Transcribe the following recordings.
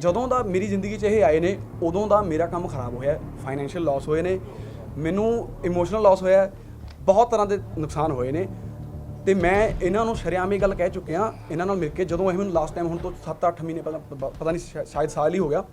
ਜਦੋਂ ਦਾ ਮੇਰੀ ਜ਼ਿੰਦਗੀ 'ਚ ਇਹ ਆਏ ਨੇ, ਉਦੋਂ ਦਾ ਮੇਰਾ ਕੰਮ ਖਰਾਬ ਹੋਇਆ ਫਾਈਨੈਂਸ਼ੀਅਲ ਲਾਸ ਹੋਏ ਨੇ, ਮੈਨੂੰ ਇਮੋਸ਼ਨਲ ਲਾਸ ਹੋਇਆ, ਬਹੁਤ ਤਰ੍ਹਾਂ ਦੇ ਨੁਕਸਾਨ ਹੋਏ ਨੇ। ਤੇ ਮੈਂ ਇਹਨਾਂ ਨੂੰ ਸ਼ਰੇਆਮ ਇਹ ਗੱਲ ਕਹਿ ਚੁੱਕਿਆ, ਇਹਨਾਂ ਨਾਲ ਮਿਲ ਕੇ ਜਦੋਂ ਇਹ ਮੈਨੂੰ ਲਾਸਟ ਟਾਈਮ ਹੁਣ ਤੋਂ 7-8 ਮਹੀਨੇ ਪਹਿਲਾਂ, ਪ- ਪਤਾ ਨਹੀਂ ਸ਼ਾ- ਸ਼ਾਇਦ ਸਾਲ ਹੀ ਹੋ ਗਿਆ,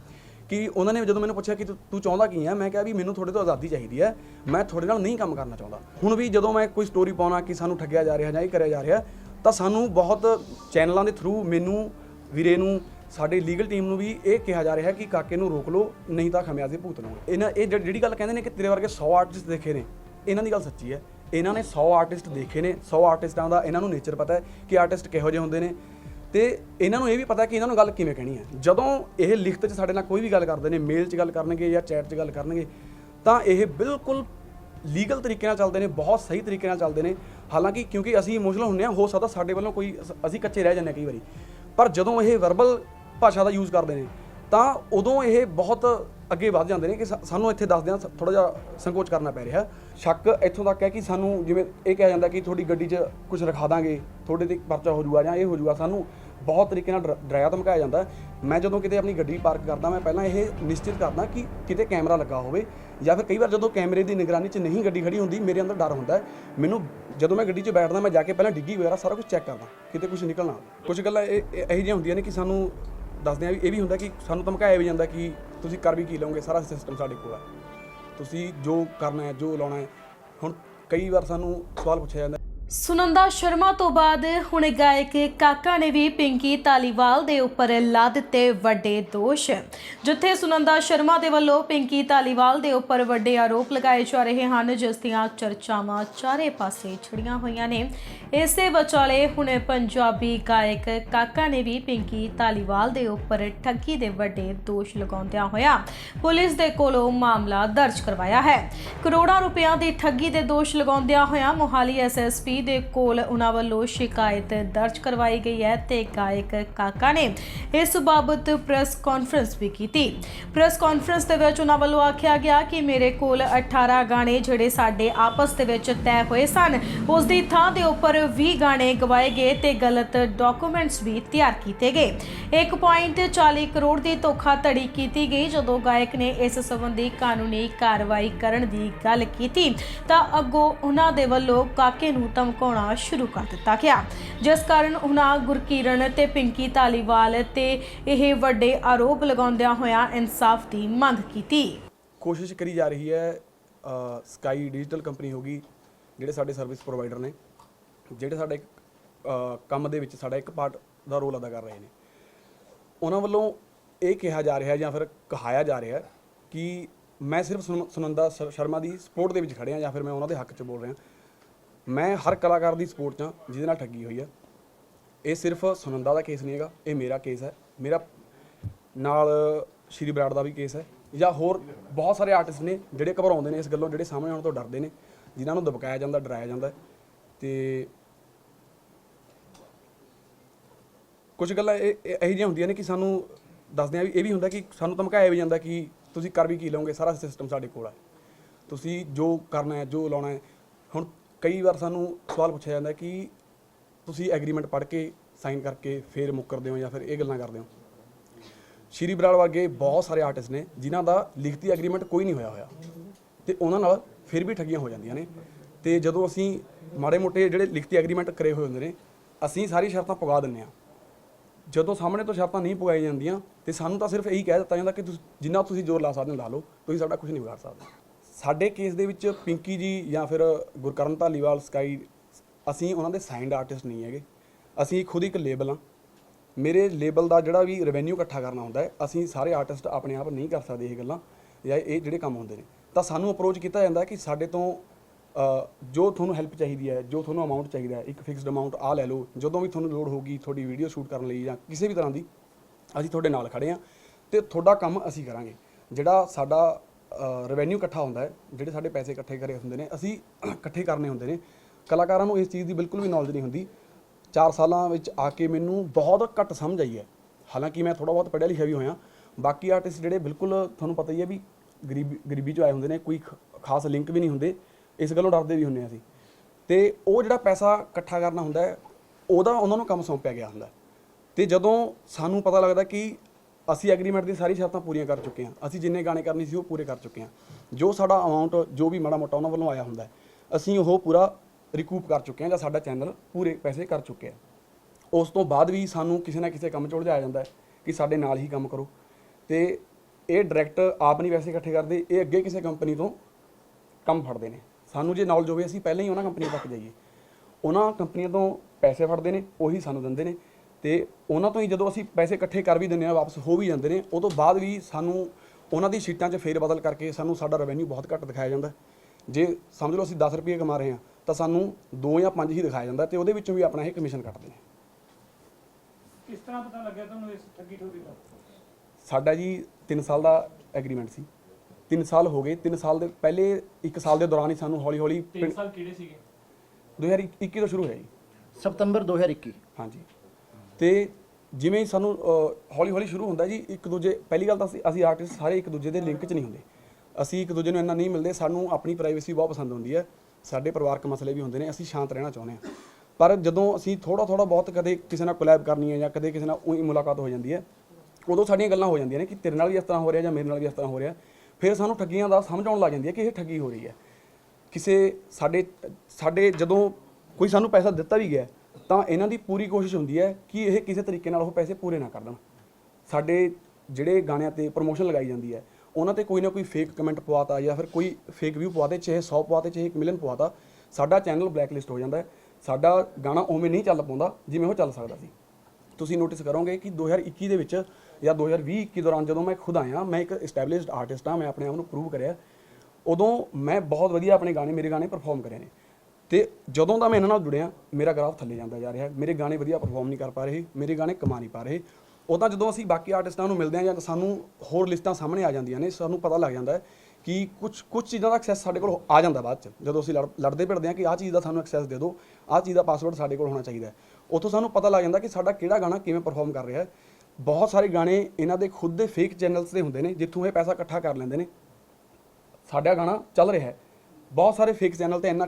ਕਿ ਉਹਨਾਂ ਨੇ ਜਦੋਂ ਮੈਨੂੰ ਪੁੱਛਿਆ ਕਿ ਤੂੰ ਤੂੰ ਚਾਹੁੰਦਾ ਕੀ ਹੈ ਮੈਂ ਕਿਹਾ ਵੀ ਮੈਨੂੰ ਤੁਹਾਡੇ ਤੋਂ ਆਜ਼ਾਦੀ ਚਾਹੀਦੀ ਹੈ ਮੈਂ ਤੁਹਾਡੇ ਨਾਲ ਨਹੀਂ ਕੰਮ ਕਰਨਾ ਚਾਹੁੰਦਾ। ਹੁਣ ਵੀ ਜਦੋਂ ਮੈਂ ਕੋਈ ਸਟੋਰੀ ਪਾਉਣਾ ਕਿ ਸਾਨੂੰ ਠੱਗਿਆ ਜਾ ਰਿਹਾ ਜਾਂ ਇਹ ਕਰਿਆ ਜਾ ਰਿਹਾ, ਤਾਂ ਸਾਨੂੰ ਬਹੁਤ ਚੈਨਲਾਂ ਦੇ ਥਰੂ ਮੈਨੂੰ, ਵੀਰੇ ਨੂੰ ਸਾਡੀ ਲੀਗਲ ਟੀਮ ਨੂੰ ਵੀ ਇਹ ਕਿਹਾ ਜਾ ਰਿਹਾ ਕਿ ਕਾਕੇ ਨੂੰ ਰੋਕ ਲਓ, ਨਹੀਂ ਤਾਂ ਖਮਿਆਜ਼ੇ ਭੂਤ ਲਓਗੇ ਇਹਨਾਂ ਇਹ ਜਿਹੜੀ ਗੱਲ ਕਹਿੰਦੇ ਨੇ ਕਿ ਤੇਰੇ ਵਰਗੇ 100 ਆਰਟਿਸਟ ਦੇਖੇ ਨੇ, ਇਹਨਾਂ ਦੀ ਗੱਲ ਸੱਚੀ ਹੈ। ਇਹਨਾਂ ਨੇ 100 ਆਰਟਿਸਟ ਦੇਖੇ ਨੇ 100 ਆਰਟਿਸਟਾਂ ਦਾ ਇਹਨਾਂ ਨੂੰ ਨੇਚਰ ਪਤਾ ਹੈ ਕਿ ਆਰਟਿਸਟ ਕਿਹੋ ਜਿਹੇ ਹੁੰਦੇ ਨੇ। ਤੇ ਇਹਨਾਂ ਨੂੰ ਇਹ ਵੀ ਪਤਾ ਕਿ ਇਹਨਾਂ ਨੂੰ ਗੱਲ ਕਿਵੇਂ ਕਹਿਣੀ ਹੈ। ਜਦੋਂ ਇਹ ਲਿਖਤ 'ਚ ਸਾਡੇ ਨਾਲ ਕੋਈ ਵੀ ਗੱਲ ਕਰਦੇ ਨੇ ਮੇਲ 'ਚ ਗੱਲ ਕਰਨਗੇ ਜਾਂ ਚੈਟ 'ਚ ਗੱਲ ਕਰਨਗੇ, ਤਾਂ ਇਹ ਬਿਲਕੁਲ ਲੀਗਲ ਤਰੀਕੇ ਨਾਲ ਚੱਲਦੇ ਨੇ, ਬਹੁਤ ਸਹੀ ਤਰੀਕੇ ਨਾਲ ਚੱਲਦੇ ਨੇ। ਹਾਲਾਂਕਿ ਕਿਉਂਕਿ ਅਸੀਂ ਇਮੋਸ਼ਨਲ ਹੁੰਨੇ ਆ ਹੋ ਸਕਦਾ ਸਾਡੇ ਵੱਲੋਂ ਕੋਈ ਅਸੀਂ ਕੱਚੇ ਰਹਿ ਜਾਂਦੇ ਹਾਂ ਕਈ ਵਾਰੀ। ਪਰ ਜਦੋਂ ਇਹ ਵਰਬਲ ਭਾਸ਼ਾ ਦਾ ਯੂਜ਼ ਕਰਦੇ ਨੇ। ਤਾਂ ਉਦੋਂ ਇਹ ਬਹੁਤ ਅੱਗੇ ਵੱਧ ਜਾਂਦੇ ਨੇ ਕਿ ਸਾਨੂੰ ਇੱਥੇ ਦੱਸਦਿਆਂ ਥੋੜਾ ਜਿਹਾ ਸੰਕੋਚ ਕਰਨਾ ਪੈ ਰਿਹਾ। ਸ਼ੱਕ ਇੱਥੋਂ ਤੱਕ ਹੈ ਕਿ ਸਾਨੂੰ ਜਿਵੇਂ ਇਹ ਕਿਹਾ ਜਾਂਦਾ ਕਿ ਤੁਹਾਡੀ ਗੱਡੀ 'ਚ ਕੁਝ ਰਖਾ ਦਾਂਗੇ, ਤੁਹਾਡੇ ਤੇ ਪਰਚਾ ਹੋ ਜਾਊਗਾ ਜਾਂ ਇਹ ਹੋ ਜਾਊਗਾ, ਸਾਨੂੰ ਬਹੁਤ ਤਰੀਕੇ ਨਾਲ ਡਰ- ਡਰਾਇਆ ਧਮਕਾਇਆ ਜਾਂਦਾ ਮੈਂ ਜਦੋਂ ਕਿਤੇ ਆਪਣੀ ਗੱਡੀ ਪਾਰਕ ਕਰਦਾ, ਮੈਂ ਪਹਿਲਾਂ ਇਹ ਨਿਸ਼ਚਿਤ ਕਰਦਾ ਕਿ ਕਿਤੇ ਕੈਮਰਾ ਲੱਗਾ ਹੋਵੇ ਜਾਂ ਫਿਰ ਕਈ ਵਾਰ ਜਦੋਂ ਕੈਮਰੇ ਦੀ ਨਿਗਰਾਨੀ 'ਚ ਨਹੀਂ ਗੱਡੀ ਖੜੀ ਹੁੰਦੀ, ਮੇਰੇ ਅੰਦਰ ਡਰ ਹੁੰਦਾ ਮੈਨੂੰ ਜਦੋਂ ਮੈਂ ਗੱਡੀ 'ਚ ਬੈਠਦਾ, ਮੈਂ ਜਾ ਕੇ ਪਹਿਲਾਂ ਡਿੱਗੀ ਵਗੈਰਾ ਸਾਰਾ ਕੁਝ ਚੈੱਕ ਕਰਦਾ, ਕਿਤੇ ਕੁਝ ਨਿਕਲ ਨਾ ਕੁਝ ਗੱਲਾਂ ਇਹ- ਇਹੋ ਜਿਹੀਆਂ ਹੁੰਦੀਆਂ ਨੇ ਕਿ ਸਾਨੂੰ ਦੱਸਦੇ ਆ ਵੀ ਇਹ ਵੀ ਹੁੰਦਾ ਕਿ ਸਾਨੂੰ ਧਮਕਾਇਆ ਵੀ ਜਾਂਦਾ ਕਿ ਤੁਸੀਂ ਕਰ ਵੀ ਕੀ ਲਓਗੇ, ਸਾਰਾ ਸਿਸਟਮ ਸਾਡੇ ਕੋਲ ਆ। ਤੁਸੀਂ ਜੋ ਕਰਨਾ ਹੈ, ਜੋ ਲਾਉਣਾ ਹੈ, ਹੁਣ ਕਈ ਵਾਰ ਸਾਨੂੰ ਸਵਾਲ ਪੁੱਛਿਆ ਜਾਂਦਾ ਸੁਨੰਦਾ ਸ਼ਰਮਾ ਤੋਂ ਬਾਅਦ ਹੁਣ ਗਾਇਕ ਕਾਕਾ ਨੇ ਵੀ ਪਿੰਕੀ ਤਾਲੀਵਾਲ ਦੇ ਉੱਪਰ ਲਾ ਦਿੱਤੇ ਵੱਡੇ ਦੋਸ਼। ਜਿੱਥੇ ਸੁਨੰਦਾ ਸ਼ਰਮਾ ਦੇ ਵੱਲੋਂ ਪਿੰਕੀ ਤਾਲੀਵਾਲ ਦੇ ਉੱਪਰ ਵੱਡੇ ਆਰੋਪ ਲਗਾਏ ਜਾ ਰਹੇ ਹਨ, ਜਿਸ ਦੀਆਂ ਚਰਚਾਵਾਂ ਚਾਰੇ ਪਾਸੇ ਛੜੀਆਂ ਹੋਈਆਂ ਨੇ। ਇਸੇ ਵਿਚਾਲੇ ਹੁਣ ਪੰਜਾਬੀ ਗਾਇਕ ਕਾਕਾ ਨੇ ਵੀ ਪਿੰਕੀ ਤਾਲੀਵਾਲ ਦੇ ਉੱਪਰ ਠੱਗੀ ਦੇ ਵੱਡੇ ਦੋਸ਼ ਲਗਾਉਂਦਿਆਂ ਹੋਇਆ ਪੁਲਿਸ ਦੇ ਕੋਲੋਂ ਮਾਮਲਾ ਦਰਜ ਕਰਵਾਇਆ ਹੈ। ਕਰੋੜਾਂ ਰੁਪਇਆਂ ਦੀ ਠੱਗੀ ਦੇ ਦੋਸ਼ ਲਗਾਉਂਦਿਆਂ ਹੋਇਆ ਮੋਹਾਲੀ ਐਸਐਸਪੀ ਦੇ ਕੋਲ ਉਹਨਾਂ ਵੱਲੋਂ ਸ਼ਿਕਾਇਤ ਦਰਜ ਕਰਵਾਈ ਗਈ ਹੈ ਤੇ ਗਾਇਕ ਕਾਕਾ ਨੇ ਇਸ ਬਾਬਤ ਪ੍ਰੈਸ ਕਾਨਫਰੰਸ ਵੀ ਕੀਤੀ। ਪ੍ਰੈਸ ਕਾਨਫਰੰਸ ਦੇ ਵਿੱਚ ਉਹਨਾਂ ਵੱਲੋਂ ਆਖਿਆ ਗਿਆ ਕਿ ਮੇਰੇ ਕੋਲ 18 ਗਾਣੇ ਜਿਹੜੇ ਸਾਡੇ ਆਪਸ ਦੇ ਵਿੱਚ ਤੈਅ ਹੋਏ ਸਨ, ਉਸ ਦੀ ਥਾਂ ਦੇ ਉੱਪਰ 20 ਗਾਣੇ ਗਵਾਏ ਗਏ ਤੇ ਗਲਤ ਡਾਕੂਮੈਂਟਸ ਵੀ ਤਿਆਰ ਕੀਤੇ ਗਏ। 1.40 ਕਰੋੜ ਦੀ ਧੋਖਾਧੜੀ ਕੀਤੀ ਗਈ। ਜਦੋਂ ਗਾਇਕ ਨੇ ਇਸ ਸੰਬੰਧੀ ਕਾਨੂੰਨੀ ਕਾਰਵਾਈ ਕਰਨ ਦੀ ਗੱਲ ਕੀਤੀ, ਤਾਂ ਅੱਗੋਂ ਉਹਨਾਂ ਦੇ ਵੱਲੋਂ ਕਾਕੇ ਨੂੰ ਧਮਕਾਉਣਾ ਸ਼ੁਰੂ ਕਰ ਦਿੱਤਾ ਗਿਆ। ਜਿਸ ਕਾਰਨ ਉਹਨਾਂ ਗੁਰਕੀਰਨ ਤੇ ਪਿੰਕੀ ਧਾਲੀਵਾਲ ਤੇ ਇਹ ਵੱਡੇ ਆਰੋਪ ਲਗਾਉਂਦਿਆਂ ਹੋਇਆਂ ਇਨਸਾਫ ਦੀ ਮੰਗ ਕੀਤੀ। ਕੋਸ਼ਿਸ਼ ਕਰੀ ਜਾ ਰਹੀ ਹੈ ਸਕਾਈ ਡਿਜੀਟਲ ਕੰਪਨੀ ਹੋਗੀ ਜਿਹੜੇ ਸਾਡੇ ਸਰਵਿਸ ਪ੍ਰੋਵਾਈਡਰ ਨੇ, ਜਿਹੜੇ ਸਾਡੇ ਕੰਮ ਦੇ ਵਿੱਚ ਸਾਡਾ ਇੱਕ ਪਾਰਟ ਦਾ ਰੋਲ ਅਦਾ ਕਰ ਰਹੇ ਨੇ। ਉਹਨਾਂ ਵੱਲੋਂ ਇਹ ਕਿਹਾ ਜਾ ਰਿਹਾ ਜਾਂ ਫਿਰ ਕਹਾਇਆ ਜਾ ਰਿਹਾ ਕਿ ਮੈਂ ਸਿਰਫ ਸੁਨ- ਸੁਨੰਦਾ ਸ਼- ਸ਼ਰਮਾ ਦੀ ਸਪੋਰਟ ਦੇ ਵਿੱਚ ਖੜਿਆ ਜਾਂ ਫਿਰ ਮੈਂ ਉਹਨਾਂ ਦੇ ਹੱਕ 'ਚ ਬੋਲ ਰਿਹਾ। ਮੈਂ ਹਰ ਕਲਾਕਾਰ ਦੀ ਸਪੋਰਟ 'ਚ ਹਾਂ, ਜਿਹਦੇ ਨਾਲ ਠੱਗੀ ਹੋਈ ਆ। ਇਹ ਸਿਰਫ ਸੁਨੰਦਾ ਦਾ ਕੇਸ ਨਹੀਂ ਹੈਗਾ, ਇਹ ਮੇਰਾ ਕੇਸ ਹੈ। ਮੇਰਾ ਨਾਲ ਸ਼੍ਰੀ ਬਰਾੜ ਦਾ ਵੀ ਕੇਸ ਹੈ। ਜਾਂ ਹੋਰ ਬਹੁਤ ਸਾਰੇ ਆਰਟਿਸਟ ਨੇ ਜਿਹੜੇ ਘਬਰਾਉਂਦੇ ਨੇ ਇਸ ਗੱਲੋਂ, ਜਿਹੜੇ ਸਾਹਮਣੇ ਆਉਣ ਤੋਂ ਡਰਦੇ ਨੇ, ਜਿਨ੍ਹਾਂ ਨੂੰ ਦਬਕਾਇਆ ਜਾਂਦਾ, ਡਰਾਇਆ ਜਾਂਦਾ ਹੈ। ਤੇ ਕੁਝ ਗੱਲਾਂ ਇਹ, ਇਹ- ਇਹੋ ਜਿਹੀਆਂ ਹੁੰਦੀਆਂ ਨੇ ਕਿ ਸਾਨੂੰ ਦੱਸਦੇ ਆ ਵੀ ਇਹ ਵੀ ਹੁੰਦਾ ਕਿ ਸਾਨੂੰ ਧਮਕਾਇਆ ਵੀ ਜਾਂਦਾ ਕਿ ਤੁਸੀਂ ਕਰ ਵੀ ਕੀ ਲਓਗੇ, ਸਾਰਾ ਸਿਸਟਮ ਸਾਡੇ ਕੋਲ ਹੈ ਤੁਸੀਂ ਜੋ ਕਰਨਾ ਹੈ, ਜੋ ਲਾਉਣਾ ਹੈ, ਹੁਣ ਕਈ ਵਾਰ ਸਾਨੂੰ ਸਵਾਲ ਪੁੱਛਿਆ ਜਾਂਦਾ ਕਿ ਤੁਸੀਂ ਐਗਰੀਮੈਂਟ ਪੜ੍ਹ ਕੇ, ਸਾਈਨ ਕਰਕੇ ਫੇਰ ਮੁੱਕਰਦੇ ਹੋ ਜਾਂ ਫਿਰ ਇਹ ਗੱਲਾਂ ਕਰਦੇ ਹੋ? ਸ਼੍ਰੀ ਬਰਾੜ ਵਰਗੇ ਬਹੁਤ ਸਾਰੇ ਆਰਟਿਸਟ ਨੇ ਜਿਨ੍ਹਾਂ ਦਾ ਲਿਖਤੀ ਐਗਰੀਮੈਂਟ ਕੋਈ ਨਹੀਂ ਹੋਇਆ ਹੋਇਆ ਤੇ ਉਹਨਾਂ ਨਾਲ ਫਿਰ ਵੀ ਠੱਗੀਆਂ ਹੋ ਜਾਂਦੀਆਂ ਨੇ ਤੇ ਜਦੋਂ ਅਸੀਂ ਮਾੜੇ ਮੋਟੇ ਜਿਹੜੇ ਲਿਖਤੀ ਐਗਰੀਮੈਂਟ ਕਰੇ ਹੋਏ ਹੁੰਦੇ ਨੇ, ਅਸੀਂ ਸਾਰੀ ਸ਼ਰਤਾਂ ਪੁਗਾ ਦਿੰਨੇ ਆ ਜਦੋਂ ਸਾਹਮਣੇ ਤੋਂ ਸ਼ਰਤਾਂ ਨਹੀਂ ਪੁਗਾਈ ਜਾਂਦੀਆਂ ਤੇ ਸਾਨੂੰ ਤਾਂ ਸਿਰਫ ਇਹੀ ਕਹਿ ਦਿੱਤਾ ਜਾਂਦਾ ਕਿ ਤੁਸੀਂ, ਜਿੰਨਾ ਤੁਸੀਂ ਜ਼ੋਰ ਲਾ ਸਕਦੇ ਹੋ ਲਾ ਲਓ, ਤੁਸੀਂ ਸਾਡਾ ਕੁਝ ਨਹੀਂ ਵਿਗਾੜ ਸਕਦੇ। ਸਾਡੇ ਕੇਸ ਦੇ ਵਿੱਚ ਪਿੰਕੀ ਜੀ ਜਾਂ ਫਿਰ ਗੁਰਕਰਨ ਧਾਲੀਵਾਲ, ਸਕਾਈ, ਅਸੀਂ ਉਹਨਾਂ ਦੇ ਸਾਈਨਡ ਆਰਟਿਸਟ ਨਹੀਂ ਹੈਗੇ। ਅਸੀਂ ਖੁਦ ਇੱਕ ਲੇਬਲ ਆ ਮੇਰੇ ਲੇਬਲ ਦਾ ਜਿਹੜਾ ਵੀ ਰੈਵਨਿਊ ਇਕੱਠਾ ਕਰਨਾ ਹੁੰਦਾ ਹੈ, ਅਸੀਂ ਸਾਰੇ ਆਰਟਿਸਟ ਆਪਣੇ ਆਪ ਨਹੀਂ ਕਰ ਸਕਦੇ ਇਹ ਗੱਲਾਂ, ਜਾਂ ਇਹ ਜਿਹੜੇ ਕੰਮ ਹੁੰਦੇ ਨੇ। ਤਾਂ ਸਾਨੂੰ ਅਪਰੋਚ ਕੀਤਾ ਜਾਂਦਾ ਕਿ ਸਾਡੇ ਤੋਂ ਜੋ ਤੁਹਾਨੂੰ ਹੈਲਪ ਚਾਹੀਦੀ ਹੈ, ਜੋ ਤੁਹਾਨੂੰ ਅਮਾਉਂਟ ਚਾਹੀਦਾ ਹੈ, ਇੱਕ ਫਿਕਸਡ ਅਮਾਉਂਟ ਆ ਲੈ ਲਓ, ਜਦੋਂ ਵੀ ਤੁਹਾਨੂੰ ਲੋੜ ਹੋਗੀ ਤੁਹਾਡੀ ਵੀਡੀਓ ਸ਼ੂਟ ਕਰਨ ਲਈ ਜਾਂ ਕਿਸੇ ਵੀ ਤਰ੍ਹਾਂ ਦੀ, ਅਸੀਂ ਤੁਹਾਡੇ ਨਾਲ ਖੜੇ ਹਾਂ ਤੇ ਤੁਹਾਡਾ ਕੰਮ ਅਸੀਂ ਕਰਾਂਗੇ। ਜਿਹੜਾ ਸਾਡਾ ਰੈਵਨਿਊ ਇਕੱਠਾ ਹੁੰਦਾ ਹੈ, ਜਿਹੜੇ ਸਾਡੇ ਪੈਸੇ ਇਕੱਠੇ ਕਰੇ ਹੁੰਦੇ ਨੇ, ਅਸੀਂ ਇਕੱਠੇ ਕਰਨੇ ਹੁੰਦੇ ਨੇ। ਕਲਾਕਾਰਾਂ ਨੂੰ ਇਸ ਚੀਜ਼ ਦੀ ਬਿਲਕੁਲ ਵੀ ਨੌਲੇਜ ਨਹੀਂ ਹੁੰਦੀ। 4 ਸਾਲਾਂ ਵਿੱਚ ਆ ਕੇ ਮੈਨੂੰ ਬਹੁਤ ਘੱਟ ਸਮਝ ਆਈ ਹੈ। ਹਾਲਾਂਕਿ ਮੈਂ ਥੋੜਾ ਬਹੁਤ ਪੜ੍ਹਿਆ ਲਿਖਿਆ ਵੀ ਹੋਇਆ। ਬਾਕੀ ਆਰਟਿਸਟ ਜਿਹੜੇ ਬਿਲਕੁਲ ਤੁਹਾਨੂੰ ਪਤਾ ਹੀ ਹੈ ਵੀ ਗਰੀਬੀ ਗਰੀਬੀ 'ਚ ਆਏ ਹੁੰਦੇ ਨੇ, ਕੋਈ ਖਾਸ ਲਿੰਕ ਵੀ ਨਹੀਂ ਹੁੰਦੇ। ਇਸ ਗੱਲੋਂ ਡਰਦੇ ਵੀ ਹੁੰਦੇ ਹਾਂ ਅਸੀਂ। ਤੇ ਉਹ ਜਿਹੜਾ ਪੈਸਾ ਇਕੱਠਾ ਕਰਨਾ ਹੁੰਦਾ ਉਹਦਾ ਉਹਨਾਂ ਨੂੰ ਕੰਮ ਸੌਂਪਿਆ ਗਿਆ ਹੁੰਦਾ ਹੈ। ਤੇ ਜਦੋਂ ਸਾਨੂੰ ਪਤਾ ਲੱਗਦਾ ਕਿ ਅਸੀਂ ਐਗਰੀਮੈਂਟ ਦੀ ਸਾਰੀ ਸ਼ਰਤਾਂ ਪੂਰੀਆਂ ਕਰ ਚੁੱਕੇ ਹਾਂ। ਅਸੀਂ ਜਿੰਨੇ ਗਾਣੇ ਕਰਨੀ ਸੀ ਉਹ ਪੂਰੇ ਕਰ ਚੁੱਕੇ ਹਾਂ। ਜੋ ਸਾਡਾ ਅਮਾਉਂਟ ਜੋ ਵੀ ਮਾੜਾ ਮੋਟਾ ਉਹਨਾਂ ਵੱਲੋਂ ਆਇਆ ਹੁੰਦਾ ਹੈ, ਅਸੀਂ ਉਹ ਪੂਰਾ ਰਿਕੂਪ ਕਰ ਚੁੱਕੇ ਹਾਂ ਜਾਂ ਸਾਡਾ ਚੈਨਲ ਪੂਰੇ ਪੈਸੇ ਕਰ ਚੁੱਕਿਆ ਹੈ। ਉਸ ਤੋਂ ਬਾਅਦ ਵੀ ਸਾਨੂੰ ਕਿਸੇ ਨਾ ਕਿਸੇ ਕੰਮ 'ਚ ਉਲਝਾਇਆ ਜਾਂਦਾ ਹੈ ਕਿ ਸਾਡੇ ਨਾਲ ਹੀ ਕੰਮ ਕਰੋ। ਤੇ ਇਹ ਡਾਇਰੈਕਟ ਆਪ ਨਹੀਂ ਪੈਸੇ ਇਕੱਠੇ ਕਰਦੇ ਇਹ ਅੱਗੇ ਕਿਸੇ ਕੰਪਨੀ ਤੋਂ ਕੰਮ ਫੜਦੇ ਨੇ। ਸਾਨੂੰ ਜੇ ਨੌਲੇਜ ਹੋਵੇ ਅਸੀਂ ਪਹਿਲਾਂ ਹੀ ਉਹਨਾਂ ਕੰਪਨੀਆਂ ਤੱਕ ਜਾਈਏ। ਉਹਨਾਂ ਕੰਪਨੀਆਂ ਤੋਂ ਪੈਸੇ ਫੜਦੇ ਨੇ ਉਹੀ ਸਾਨੂੰ ਦਿੰਦੇ ਨੇ। ਤੇ ਉਹਨਾਂ ਤੋਂ ਹੀ ਜਦੋਂ ਅਸੀਂ ਪੈਸੇ ਇਕੱਠੇ ਕਰ ਵੀ ਦਿੰਦੇ ਆ ਵਾਪਸ ਹੋ ਵੀ ਜਾਂਦੇ ਨੇ ਉਹ ਤੋਂ ਬਾਅਦ ਵੀ ਸਾਨੂੰ ਉਹਨਾਂ ਦੀ ਸ਼ੀਟਾਂ 'ਚ ਫੇਰ ਬਦਲ ਕਰਕੇ ਸਾਨੂੰ ਸਾਡਾ ਰੈਵਨਿਊ ਬਹੁਤ ਘੱਟ ਦਿਖਾਇਆ ਜਾਂਦਾ। ਜੇ ਸਮਝ ਲਓ ਅਸੀਂ 10 ਰੁਪਏ ਕਮਾ ਰਹੇ ਹਾਂ ਤਾਂ ਸਾਨੂੰ 2 ਜਾਂ 5 ਹੀ ਦਿਖਾਇਆ ਜਾਂਦਾ ਤੇ ਉਹਦੇ ਵਿੱਚੋਂ ਵੀ ਆਪਣਾ ਇਹ ਕਮਿਸ਼ਨ ਕੱਟਦੇ ਨੇ। ਕਿਸ ਤਰ੍ਹਾਂ ਪਤਾ ਲੱਗਿਆ ਤੁਹਾਨੂੰ ਇਸ ਠੱਗੀ ਠੋਰੀ ਦਾ? ਸਾਡਾ ਜੀ 3 ਸਾਲ ਦਾ ਐਗਰੀਮੈਂਟ ਸੀ। 3 ਸਾਲ ਹੋ ਗਏ 3 ਸਾਲ ਦੇ ਪਹਿਲੇ 1 ਸਾਲ ਦੇ ਦੌਰਾਨ ਹੀ ਸਾਨੂੰ ਹੌਲੀ ਹੌਲੀ 3 ਸਾਲ ਕਿਹੜੇ ਸੀਗੇ? 2021 ਤੋਂ ਸ਼ੁਰੂ ਹੋਇਆ ਜੀ। ਸਤੰਬਰ 2021 ਹਾਂਜੀ। ਤੇ ਜਿਵੇਂ ਹੀ ਸਾਨੂੰ ਹੌਲੀ ਹੌਲੀ ਸ਼ੁਰੂ ਹੁੰਦਾ ਜੀ, ਇੱਕ ਦੂਜੇ, ਪਹਿਲੀ ਗੱਲ ਤਾਂ ਅਸੀਂ- ਅਸੀਂ ਆਰਟਿਸਟ ਸਾਰੇ ਇੱਕ ਦੂਜੇ ਦੇ ਲਿੰਕ 'ਚ ਨਹੀਂ ਹੁੰਦੇ। ਅਸੀਂ ਇੱਕ ਦੂਜੇ ਨੂੰ ਇੰਨਾ ਨਹੀਂ ਮਿਲਦੇ, ਸਾਨੂੰ ਆਪਣੀ ਪ੍ਰਾਈਵੇਸੀ ਬਹੁਤ ਪਸੰਦ ਹੁੰਦੀ ਹੈ। ਸਾਡੇ ਪਰਿਵਾਰਕ ਮਸਲੇ ਵੀ ਹੁੰਦੇ ਨੇ, ਅਸੀਂ ਸ਼ਾਂਤ ਰਹਿਣਾ ਚਾਹੁੰਦੇ ਹਾਂ। ਪਰ ਜਦੋਂ ਅਸੀਂ ਥੋੜਾ ਥੋੜਾ ਬਹੁਤ ਕਦੇ ਕਿਸੇ ਨਾਲ ਕੋਲੈਬ ਕਰਨੀ ਹੈ ਜਾਂ ਕਦੇ ਕਿਸੇ ਨਾਲ ਊਂ ਮੁਲਾਕਾਤ ਹੋ ਜਾਂਦੀ ਹੈ, ਉਦੋਂ ਸਾਡੀਆਂ ਗੱਲਾਂ ਹੋ ਜਾਂਦੀਆਂ ਨੇ ਕਿ ਤੇਰੇ ਨਾਲ ਵੀ ਇਸ ਤਰ੍ਹਾਂ ਹੋ ਰਿਹਾ ਜਾਂ ਮੇਰੇ ਨਾਲ ਵੀ ਇਸ ਤਰ੍ਹਾਂ ਹੋ ਰਿਹਾ। ਫਿਰ ਸਾਨੂੰ ਠੱਗੀਆਂ ਦਾ ਸਮਝ ਆਉਣ ਲੱਗ ਜਾਂਦੀ ਹੈ ਕਿ ਇਹ ਠੱਗੀ ਹੋ ਰਹੀ ਹੈ। ਕਿਸੇ ਸਾਡੇ ਸਾਡੇ ਜਦੋਂ ਕੋਈ ਸਾਨੂੰ ਪੈਸਾ ਦਿੱਤਾ ਵੀ ਗਿਆ ਤਾਂ ਇਹਨਾਂ ਦੀ ਪੂਰੀ ਕੋਸ਼ਿਸ਼ ਹੁੰਦੀ ਹੈ ਕਿ ਇਹ ਕਿਸੇ ਤਰੀਕੇ ਨਾਲ ਉਹ ਪੈਸੇ ਪੂਰੇ ਨਾ ਕਰ ਦੇਣ। ਸਾਡੇ ਜਿਹੜੇ ਗਾਣਿਆਂ ਤੇ ਪ੍ਰੋਮੋਸ਼ਨ ਲਗਾਈ ਜਾਂਦੀ ਹੈ, ਉਹਨਾਂ ਤੇ ਕੋਈ ਨਾ ਕੋਈ ਫੇਕ ਕਮੈਂਟ ਪਵਾਤਾ ਜਾਂ ਫਿਰ ਕੋਈ ਫੇਕ ਵਿਊ ਪਵਾਤੇ, ਚਾਹੇ 100 ਪਵਾਤੇ, ਚਾਹੇ 1 ਮਿਲੀਅਨ ਪਵਾਤਾ, ਸਾਡਾ ਚੈਨਲ ਬਲੈਕਲਿਸਟ ਹੋ ਜਾਂਦਾ ਹੈ। ਸਾਡਾ ਗਾਣਾ ਉਵੇਂ ਨਹੀਂ ਚੱਲ ਪਾਉਂਦਾ ਜਿਵੇਂ ਉਹ ਚੱਲ ਸਕਦਾ ਸੀ। ਤੁਸੀਂ ਨੋਟਿਸ ਕਰੋਗੇ ਕਿ 2021 ਦੇ ਵਿੱਚ ਜਾਂ 2020 21 ਦੌਰਾਨ ਜਦੋਂ ਮੈਂ ਖੁਦ ਆਇਆ, ਮੈਂ ਇੱਕ ਐਸਟੈਬਲਿਸ਼ਡ ਆਰਟਿਸਟ ਹਾਂ, ਮੈਂ ਆਪਣੇ ਆਪ ਨੂੰ ਪ੍ਰੂਵ ਕਰਿਆ। ਉਦੋਂ ਮੈਂ ਬਹੁਤ ਵਧੀਆ ਆਪਣੇ ਗਾਣੇ, ਮੇਰੇ ਗਾਣੇ ਪਰਫਾਰਮ ਕਰੇ ਨੇ। ਤੇ ਜਦੋਂ ਦਾ ਮੈਂ ਇਹਨਾਂ ਨਾਲ ਜੁੜਿਆ, ਮੇਰਾ ਗ੍ਰਾਫ ਥੱਲੇ ਜਾਂਦਾ ਜਾ ਰਿਹਾ। ਹੈ ਮੇਰੇ ਗਾਣੇ ਵਧੀਆ ਪਰਫਾਰਮ ਨਹੀਂ ਕਰ ਪਾ ਰਹੇ, ਮੇਰੇ ਗਾਣੇ ਕਮਾ ਨਹੀਂ ਪਾ ਰਹੇ। ਉਦਾਂ ਜਦੋਂ ਅਸੀਂ ਬਾਕੀ ਆਰਟਿਸਟਾਂ ਨੂੰ ਮਿਲਦੇ ਹਾਂ ਜਾਂ ਸਾਨੂੰ ਹੋਰ ਲਿਸਟਾਂ ਸਾਹਮਣੇ ਆ ਜਾਂਦੀਆਂ ਨੇ, ਸਾਨੂੰ ਪਤਾ ਲੱਗ ਜਾਂਦਾ ਹੈ ਕਿ ਕੁਝ ਕੁਝ ਚੀਜ਼ਾਂ ਦਾ ਐਕਸੈਸ ਸਾਡੇ ਕੋਲ ਆ ਜਾਂਦਾ ਬਾਅਦ ਚ। ਜਦੋਂ ਅਸੀਂ ਲੜ- ਲੜਦੇ ਭਿੜਦੇ ਹਾਂ ਕਿ ਆਹ ਚੀਜ਼ ਦਾ ਸਾਨੂੰ ਐਕਸੈਸ ਦੇ ਦਿਓ, ਆਹ ਚੀਜ਼ ਦਾ ਪਾਸਵਰਡ ਸਾਡੇ ਕੋਲ ਹੋਣਾ ਚਾਹੀਦਾ ਹੈ। ਉੱਥੋਂ ਸਾਨੂੰ ਪਤਾ ਲੱਗ ਜਾਂਦਾ ਕਿ ਸਾਡਾ ਕਿਹੜਾ ਗਾਣਾ ਕਿਵੇਂ ਪਰਫਾਰਮ ਕਰ ਰਿਹਾ ਹੈ। ਬਹੁਤ ਸਾਰੇ ਗਾਣੇ ਇਹਨਾਂ ਦੇ ਖੁਦ ਦੇ ਫੇਕ ਚੈਨਲਸ 'ਤੇ ਹੁੰਦੇ ਨੇ, ਜਿੱਥੋਂ ਇਹ ਪੈਸਾ ਇਕੱਠਾ ਕਰ ਲੈਂਦੇ ਨੇ। ਸਾਡਾ ਗਾਣਾ ਚੱਲ ਰਿਹਾ ਹੈ। ਬਹੁਤ ਸਾਰੇ ਫੇਕ ਚੈਨਲ ਤੇ ਇੰਨਾ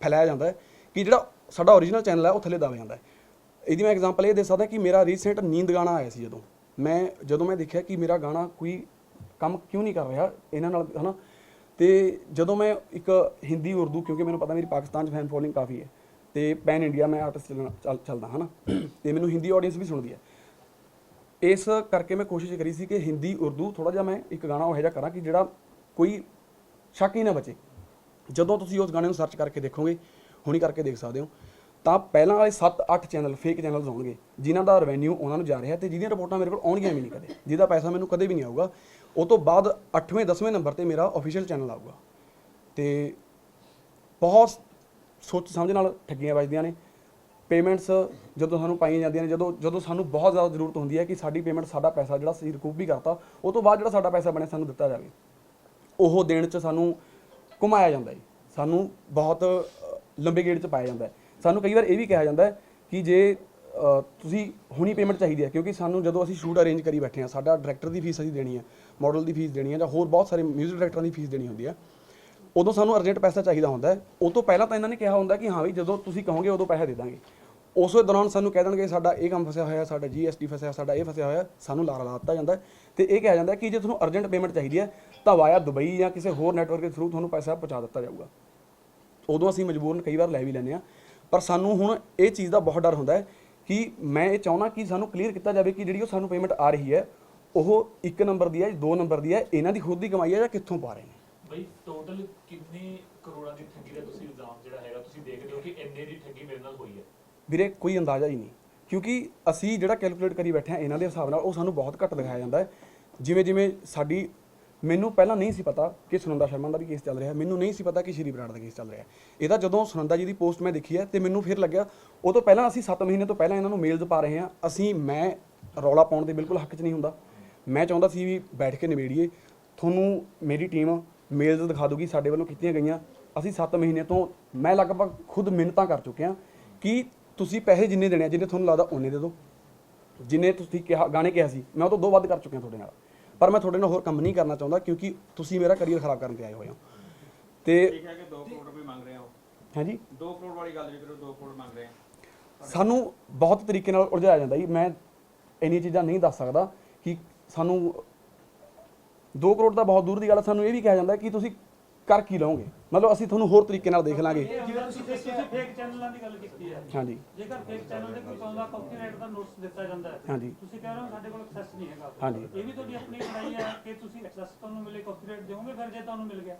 ਫੈਲਾਇਆ ਜਾਂਦਾ ਹੈ ਕਿ ਜਿਹੜਾ ਸਾਡਾ ਓਰੀਜਨਲ ਚੈਨਲ ਹੈ, ਉਹ ਥੱਲੇ ਦਬ ਜਾਂਦਾ ਹੈ। ਇਹਦੀ ਮੈਂ ਐਗਜ਼ਾਮਪਲ ਇਹ ਦੇ ਸਕਦਾ ਕਿ ਮੇਰਾ ਰੀਸੈਂਟ ਨੀਂਦ ਗਾਣਾ ਆਇਆ ਸੀ ਜਦੋਂ। ਮੈਂ ਜਦੋਂ ਮੈਂ ਦੇਖਿਆ ਕਿ ਮੇਰਾ ਗਾਣਾ ਕੋਈ ਕੰਮ ਕਿਉਂ ਨਹੀਂ ਕਰ ਰਿਹਾ ਇਹਨਾਂ ਨਾਲ, ਹਨਾ? ਤੇ ਜਦੋਂ ਮੈਂ ਇੱਕ ਹਿੰਦੀ, ਉਰਦੂ, ਕਿਉਂਕਿ ਮੈਨੂੰ ਪਤਾ ਮੇਰੀ ਪਾਕਿਸਤਾਨ 'ਚ ਫੈਨ ਫੋਲੋਇੰਗ ਕਾਫੀ ਹੈ, ਤੇ ਪੈਨ ਇੰਡੀਆ ਮੈਂ ਆਰਟਿਸਟ ਚੱਲ, ਚੱਲਦਾ, ਹਨਾ? ਤੇ ਮੈਨੂੰ ਹਿੰਦੀ ਆਡੀਅנס ਵੀ ਸੁਣਦੀ ਹੈ। ਇਸ ਕਰਕੇ ਮੈਂ ਕੋਸ਼ਿਸ਼ ਕਰੀ ਸੀ ਕਿ ਹਿੰਦੀ, ਉਰਦੂ ਥੋੜਾ ਜਿਹਾ ਮੈਂ ਇੱਕ ਗਾਣਾ ਉਹ ਜਿਹਾ ਕਰਾਂ ਕਿ ਜਿਹੜਾ ਕੋਈ ਸ਼ੱਕ ਹੀ ਨਾ ਬਚੇ। ਜਦੋਂ ਤੁਸੀਂ ਉਸ ਗਾਣੇ ਨੂੰ ਸਰਚ ਕਰਕੇ ਦੇਖੋਗੇ, ਹੁਣੀ ਕਰਕੇ ਦੇਖ ਸਕਦੇ ਹੋ, ਤਾਂ ਪਹਿਲਾਂ ਵਾਲੇ 7-8 ਚੈਨਲ ਫੇਕ ਚੈਨਲਸ ਹੋਣਗੇ ਜਿਨ੍ਹਾਂ ਦਾ ਰੈਵਨਿਊ ਉਹਨਾਂ ਨੂੰ ਜਾ ਰਿਹਾ ਤੇ ਜਿਹਦੀਆਂ ਰਿਪੋਰਟਾਂ ਮੇਰੇ ਕੋਲ ਆਉਣਗੀਆਂ ਵੀ ਨਹੀਂ ਕਦੇ, ਜਿਹਦਾ ਪੈਸਾ ਮੈਨੂੰ ਕਦੇ ਵੀ ਨਹੀਂ ਆਊਗਾ, ਉਹ ਤੋਂ ਬਾਅਦ 8ਵੇਂ 10ਵੇਂ ਨੰਬਰ ਤੇ ਮੇਰਾ ਅਫੀਸ਼ੀਅਲ ਚੈਨਲ ਆਊਗਾ। ਤੇ ਬਹੁਤ ਸੋਚ ਸਮਝ ਨਾਲ ਠੱਗੀਆਂ ਵੱਜਦੀਆਂ ਨੇ। ਪੇਮੈਂਟਸ ਜਦੋਂ ਸਾਨੂੰ ਪਾਈਆਂ ਜਾਂਦੀਆਂ ਨੇ, ਜਦੋਂ ਜਦੋਂ ਸਾਨੂੰ ਬਹੁਤ ਜ਼ਿਆਦਾ ਜ਼ਰੂਰਤ ਹੁੰਦੀ ਹੈ ਕਿ ਸਾਡੀ ਪੇਮੈਂਟ ਸਾਡਾ ਪੈਸਾ ਜਿਹੜਾ ਅਸੀਂ ਰਿਕੂਪ ਵੀ ਕਰਤਾ, ਉਹ ਤੋਂ ਬਾਅਦ ਜਿਹੜਾ ਸਾਡਾ ਪੈਸਾ ਬਣਿਆ ਸਾਨੂੰ ਦਿੱਤਾ ਜਾਵੇ। ਉਹ ਦੇਣ 'ਚ ਸਾਨੂੰ ਘੁਮਾਇਆ ਜਾਂਦਾ ਹੈ। ਸਾਨੂੰ ਬਹੁਤ ਲੰਬੇ ਗੇੜ 'ਚ ਪਾਇਆ ਜਾਂਦਾ ਹੈ। ਸਾਨੂੰ ਕਈ ਵਾਰ ਇਹ ਵੀ ਕਿਹਾ ਜਾਂਦਾ ਹੈ ਕਿ ਜੇ ਤੁਸੀਂ ਹੁਣੀ ਪੇਮੈਂਟ ਚਾਹੀਦੀ ਹੈ, ਕਿਉਂਕਿ ਸਾਨੂੰ ਜਦੋਂ ਅਸੀਂ ਸ਼ੂਟ ਅਰੇਂਜ ਕਰੀ ਬੈਠੇ ਹਾਂ, ਸਾਡਾ ਡਾਇਰੈਕਟਰ ਦੀ ਫੀਸ ਅਸੀਂ ਦੇਣੀ ਹੈ ਮਾਡਲ ਦੀ ਫੀਸ ਦੇਣੀ ਹੈ ਜਾਂ ਹੋਰ ਬਹੁਤ ਸਾਰੇ ਮਿਊਜ਼ਿਕ ਡਾਇਰੈਕਟਰਾਂ ਦੀ ਫੀਸ ਦੇਣੀ ਹੁੰਦੀ ਹੈ, ਉਦੋਂ ਸਾਨੂੰ ਅਰਜੈਂਟ ਪੈਸਾ ਚਾਹੀਦਾ ਹੁੰਦਾ ਹੈ। ਉਹ ਤੋਂ ਪਹਿਲਾਂ ਤਾਂ ਇਹਨਾਂ ਨੇ ਕਿਹਾ ਹੁੰਦਾ ਕਿ ਹਾਂ ਵੀ ਜਦੋਂ ਤੁਸੀਂ ਕਹੋਗੇ, ਉਦੋਂ ਪੈਸਾ ਦੇ ਦਾਂਗੇ। ਉਸੇ ਦੌਰਾਨ ਸਾਨੂੰ ਕਹਿ ਦੇਣਗੇ, ਸਾਡਾ ਇਹ ਕੰਮ ਫਸਿਆ ਹੋਇਆ, ਸਾਡਾ ਜੀਐਸਟੀ ਫਸਿਆ, ਸਾਡਾ ਇਹ ਫਸਿਆ ਹੋਇਆ, ਸਾਨੂੰ ਲਾਰਾ ਲਾ ਦਿੱਤਾ ਜਾਂਦਾ ਤੇ ਇਹ ਕਿਹਾ ਜਾਂਦਾ ਕਿ ਜੇ ਤੁਹਾਨੂੰ ਅਰਜੈਂਟ ਪੇਮੈਂਟ ਚਾਹੀਦੀ ਹੈ, ਤਾਂ ਵਾਇਆ ਦੁਬਈ ਜਾਂ ਕਿਸੇ ਹੋਰ ਨੈਟਵਰਕ ਦੇ ਥਰੂ ਤੁਹਾਨੂੰ ਪੈਸਾ ਪਹੁੰਚਾ ਦਿੱਤਾ ਜਾਊਗਾ। ਉਦੋਂ ਅਸੀਂ ਮਜਬੂਰਨ ਕਈ ਵਾਰ ਲੈ ਵੀ ਲੈਂਦੇ ਆ ਪਰ ਸਾਨੂੰ ਹੁਣ ਇਹ ਚੀਜ਼ ਦਾ ਬਹੁਤ ਡਰ ਹੁੰਦਾ ਹੈ ਕਿ ਮੈਂ ਇਹ ਚਾਹੁੰਦਾ ਕਿ ਸਾਨੂੰ ਕਲੀਅਰ ਕੀਤਾ ਜਾਵੇ ਕਿ ਜਿਹੜੀ ਉਹ ਸਾਨੂੰ ਪੇਮੈਂਟ ਆ ਰਹੀ ਹੈ, ਉਹ ਇੱਕ ਨੰਬਰ ਦੀ ਹੈ, ਦੋ ਨੰਬਰ ਦੀ ਹੈ, ਇਹਨਾਂ ਦੀ ਖੁਦ ਦੀ ਕਮਾਈ ਹੈ ਜਾਂ ਕਿੱਥੋਂ ਪਾ ਰਹੇ ਨੇ। ਬਈ ਟੋਟਲ ਕਿੰਨੇ ਕਰੋੜਾਂ ਦੀ ਠੱਗੀ ਦਾ ਤੁਸੀਂ ਇਲਜ਼ਾਮ ਜਿਹੜਾ ਹੈਗਾ, ਤੁਸੀਂ ਦੇਖਦੇ ਹੋ ਕਿ ਇੰਨੇ ਦੀ ਠੱਗੀ ਮੇਰੇ ਨਾਲ ਹੋਈ ਹੈ। ਵੀਰੇ, ਕੋਈ ਅੰਦਾਜ਼ਾ ਹੀ ਨਹੀਂ। ਕਿਉਂਕਿ ਅਸੀਂ ਜਿਹੜਾ ਕੈਲਕੂਲੇਟ ਕਰੀ ਬੈਠੇ ਹਾਂ, ਇਹਨਾਂ ਦੇ ਹਿਸਾਬ ਨਾਲ ਉਹ ਸਾਨੂੰ ਬਹੁਤ ਘੱਟ ਦਿਖਾਇਆ ਜਾਂਦਾ ਹੈ। ਜਿਵੇਂ ਜਿਵੇਂ ਸਾਡੀ, ਮੈਨੂੰ ਪਹਿਲਾਂ ਨਹੀਂ ਸੀ ਪਤਾ ਕਿ ਸੁਨੰਦਾ ਸ਼ਰਮਾ ਦਾ ਵੀ ਕੇਸ ਚੱਲ ਰਿਹਾ, ਮੈਨੂੰ ਨਹੀਂ ਸੀ ਪਤਾ ਕਿ ਸ਼੍ਰੀ ਬਰਾੜ ਦਾ ਕੇਸ ਚੱਲ ਰਿਹਾ। ਇਹਦਾ ਜਦੋਂ ਸੁਨੰਦਾ ਜੀ ਦੀ ਪੋਸਟ ਮੈਂ ਦੇਖੀ ਹੈ ਤੇ ਮੈਨੂੰ ਫਿਰ ਲੱਗਿਆ, ਉਹ ਤੋਂ ਪਹਿਲਾਂ ਅਸੀਂ 7 ਮਹੀਨੇ ਤੋਂ ਪਹਿਲਾਂ ਇਹਨਾਂ ਨੂੰ ਮੇਲਸ ਪਾ ਰਹੇ ਹਾਂ, ਅਸੀਂ, ਮੈਂ ਰੌਲਾ ਪਾਉਣ ਦੇ ਬਿਲਕੁਲ ਹੱਕ 'ਚ ਨਹੀਂ ਹੁੰਦਾ। ਮੈਂ ਚਾਹੁੰਦਾ ਸੀ ਵੀ ਬੈਠ ਕੇ ਨਿਬੇੜੀਏ। ਤੁਹਾਨੂੰ ਮੇਰੀ ਟੀਮ ਮੇਲਸ ਦਿਖਾ ਦੂਗੀ ਸਾਡੇ ਵੱਲੋਂ ਕੀਤੀਆਂ ਗਈਆਂ। ਅਸੀਂ 7 ਮਹੀਨੇ ਤੋਂ, ਮੈਂ ਲਗਭਗ ਖੁਦ ਮਿਹਨਤਾਂ ਕਰ ਚੁੱਕਿਆ ਕਿ ਤੁਸੀਂ ਪੈਸੇ ਜਿੰਨੇ ਦੇਣੇ ਆ ਜਿੰਨੇ ਤੁਹਾਨੂੰ ਲੱਗਦਾ ਉਹਨੇ ਦੇ ਦਿਓ। ਜਿੰਨੇ ਤੁਸੀਂ ਕਿਹਾ ਗਾਣੇ ਕਿਹਾ ਸੀ ਮੈਂ ਉਹ ਤੋਂ ਦੋ ਵੱਧ ਕਰ ਚੁੱਕਿਆ ਤੁਹਾਡੇ ਨਾਲ। ਪਰ ਮੈਂ ਤੁਹਾਡੇ ਨਾਲ ਹੋਰ ਕੰਮ ਨਹੀਂ ਕਰਨਾ ਚਾਹੁੰਦਾ ਕਿਉਂਕਿ ਤੁਸੀਂ ਮੇਰਾ ਕਰੀਅਰ ਖਰਾਬ ਕਰਨ ਤੇ ਆਏ ਹੋਏ ਹੋ। ਤੇ ਠੀਕ ਹੈ ਕਿ 2 ਕਰੋੜ ਰੁਪਏ ਮੰਗ ਰਹੇ ਹੋ? ਹਾਂਜੀ? 2 ਕਰੋੜ ਵਾਲੀ ਗੱਲ ਵੀ ਕਰੋ 2 ਕਰੋੜ ਮੰਗ ਰਹੇ ਆ ਸਾਨੂੰ ਬਹੁਤ ਤਰੀਕੇ ਨਾਲ ਉਲਝਾਇਆ ਜਾਂਦਾ ਜੀ। ਮੈਂ ਇੰਨੀਆਂ ਚੀਜ਼ਾਂ ਨਹੀਂ ਦੱਸ ਸਕਦਾ ਕਿ ਸਾਨੂੰ 2 ਕਰੋੜ ਦਾ ਬਹੁਤ ਦੂਰ ਦੀ ਗੱਲ ਹੈ, ਸਾਨੂੰ ਇਹ ਵੀ ਕਿਹਾ ਜਾਂਦਾ ਹੈ ਕਿ ਤੁਸੀਂ ਕਰ ਕੀ ਲਓਗੇ ਮਤਲਬ ਅਸੀਂ ਤੁਹਾਨੂੰ ਹੋਰ ਤਰੀਕੇ ਨਾਲ ਦੇਖ ਲਾਂਗੇ। ਜਿਵੇਂ ਤੁਸੀਂ ਤੁਸੀਂ ਫੇਕ ਚੈਨਲਾਂ ਦੀ ਗੱਲ ਕੀਤੀ ਹੈ। ਹਾਂਜੀ। ਜੇਕਰ ਫੇਕ ਚੈਨਲ ਤੇ ਕੋਈ ਪਾਉਂਦਾ ਕਾਪੀਰਾਈਟ ਦਾ ਨੋਟਿਸ ਦਿੱਤਾ ਜਾਂਦਾ ਹੈ। ਹਾਂਜੀ। ਤੁਸੀਂ ਕਹਿ ਰਹੇ ਹੋ ਸਾਡੇ ਕੋਲ ਐਕਸੈਸ ਨਹੀਂ ਹੈਗਾ। ਹਾਂਜੀ। ਇਹ ਵੀ ਤੁਹਾਡੀ ਆਪਣੀ ਲੜਾਈ ਹੈ ਕਿ ਤੁਸੀਂ ਐਕਸੈਸ ਤੁਹਾਨੂੰ ਮਿਲੇ ਕਾਪੀਰਾਈਟ ਦਿਓਗੇ ਫਿਰ ਜੇ ਤੁਹਾਨੂੰ ਮਿਲ ਗਿਆ।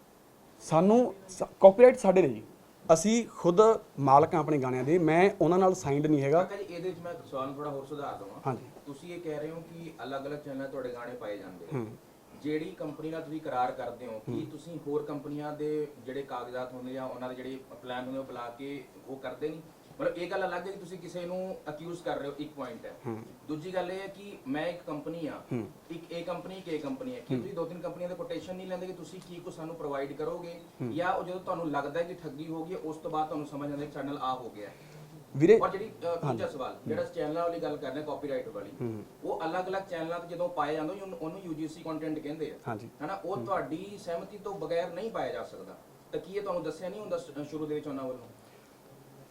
ਸਾਨੂੰ ਕਾਪੀਰਾਈਟ ਸਾਡੇ ਨੇ ਜੀ ਅਸੀਂ ਖੁਦ ਮਾਲਕ ਹਾਂ ਆਪਣੇ ਗਾਣਿਆਂ ਦੇ। ਮੈਂ ਉਹਨਾਂ ਨਾਲ ਸਾਈਨਡ ਨਹੀਂ ਹੈਗਾ। ਕਾਕਾ ਜੀ ਇਹਦੇ ਵਿੱਚ ਮੈਂ ਸਵਾਲ ਥੋੜਾ ਹੋਰ ਸੁਧਾਰ ਦਵਾਂ। ਹਾਂਜੀ। ਤੁਸੀਂ ਇਹ ਕਹਿ ਰਹੇ ਹੋ ਕਿ ਅਲੱਗ-ਅਲੱਗ ਚੈਨਲ ਤੁਹਾਡੇ ਗਾਣੇ ਪਾਏ ਜਾਂਦੇ ਜਿਹੜੀ ਕੰਪਨੀ ਨਾਲ ਤੁਸੀਂ ਕਰਾਰ ਕਰਦੇ ਹੋ ਕੀ ਤੁਸੀਂ ਹੋਰ ਕੰਪਨੀਆਂ ਦੇ ਜਿਹੜੇ ਕਾਗਜ਼ਾਤ ਹੁੰਦੇ ਆ ਉਹਨਾਂ ਦੇ ਜਿਹੜੇ ਪਲਾਨ ਹੁੰਦੇ ਉਹ ਬੁਲਾ ਕੇ ਉਹ ਕਰਦੇ ਨਹੀਂ? ਮਤਲਬ ਇਹ ਗੱਲ ਅਲੱਗ ਹੈ ਕਿ ਤੁਸੀਂ ਕਿਸੇ ਨੂੰ ਅਕਿਊਜ਼ ਕਰ ਰਹੇ ਹੋ ਇੱਕ ਪੁਆਇੰਟ ਹੈ। ਦੂਜੀ ਗੱਲ ਇਹ ਹੈ ਕਿ ਮੈਂ ਇੱਕ ਕੰਪਨੀ ਆ। ਇੱਕ ਇਹ ਕੰਪਨੀ ਇਹ ਕੰਪਨੀ ਹੈ। ਕਿ ਤੁਸੀਂ ਦੋ ਤਿੰਨ ਕੰਪਨੀਆਂ ਦੇ ਕੋਟੇਸ਼ਨ ਨਹੀਂ ਲੈਂਦੇ ਕਿ ਤੁਸੀਂ ਕੀ ਕੁਝ ਸਾਨੂੰ ਪ੍ਰੋਵਾਈਡ ਕਰੋਗੇ? ਜਾਂ ਉਹ ਜਦੋਂ ਤੁਹਾਨੂੰ ਲੱਗਦਾ ਹੈ ਕਿ ਠੱਗੀ ਹੋ ਗਈ ਉਸ ਤੋਂ ਬਾਅਦ ਤੁਹਾਨੂੰ ਸਮਝ ਆਉਂਦਾ ਕਿ ਚੈਨਲ ਆ ਹੋ ਗਿਆ ਹੈ। ਵੀਰੇ ਔਰ ਜਿਹੜੀ ਅ, ਦੂਜਾ ਸਵਾਲ ਜਿਹੜਾ ਚੈਨਲਾਂ ਵਾਲੀ ਗੱਲ ਕਰ ਰਹੇ ਕਾਪੀਰਾਈਟ ਵਾਲੀ। ਉਹ ਅਲੱਗ-ਅਲੱਗ ਚੈਨਲਾਂ ਤੇ ਜਦੋਂ ਪਾਇਆ ਜਾਂਦਾ ਉਹਨੂੰ- ਉਹਨੂੰ UGC ਕੰਟੈਂਟ ਕਹਿੰਦੇ ਆ। ਹਾਂਜੀ। ਹਨਾ ਉਹ ਤੁਹਾਡੀ ਸਹਿਮਤੀ ਤੋਂ ਬਗੈਰ ਨਹੀਂ ਪਾਇਆ ਜਾ ਸਕਦਾ। ਤਾਂ ਕੀ ਇਹ ਤੁਹਾਨੂੰ ਦੱਸਿਆ ਨਹੀਂ ਹੁੰਦਾ ਸ਼- ਸ਼ੁਰੂ ਦੇ ਵਿੱਚ ਉਹਨਾਂ ਵੱਲੋਂ?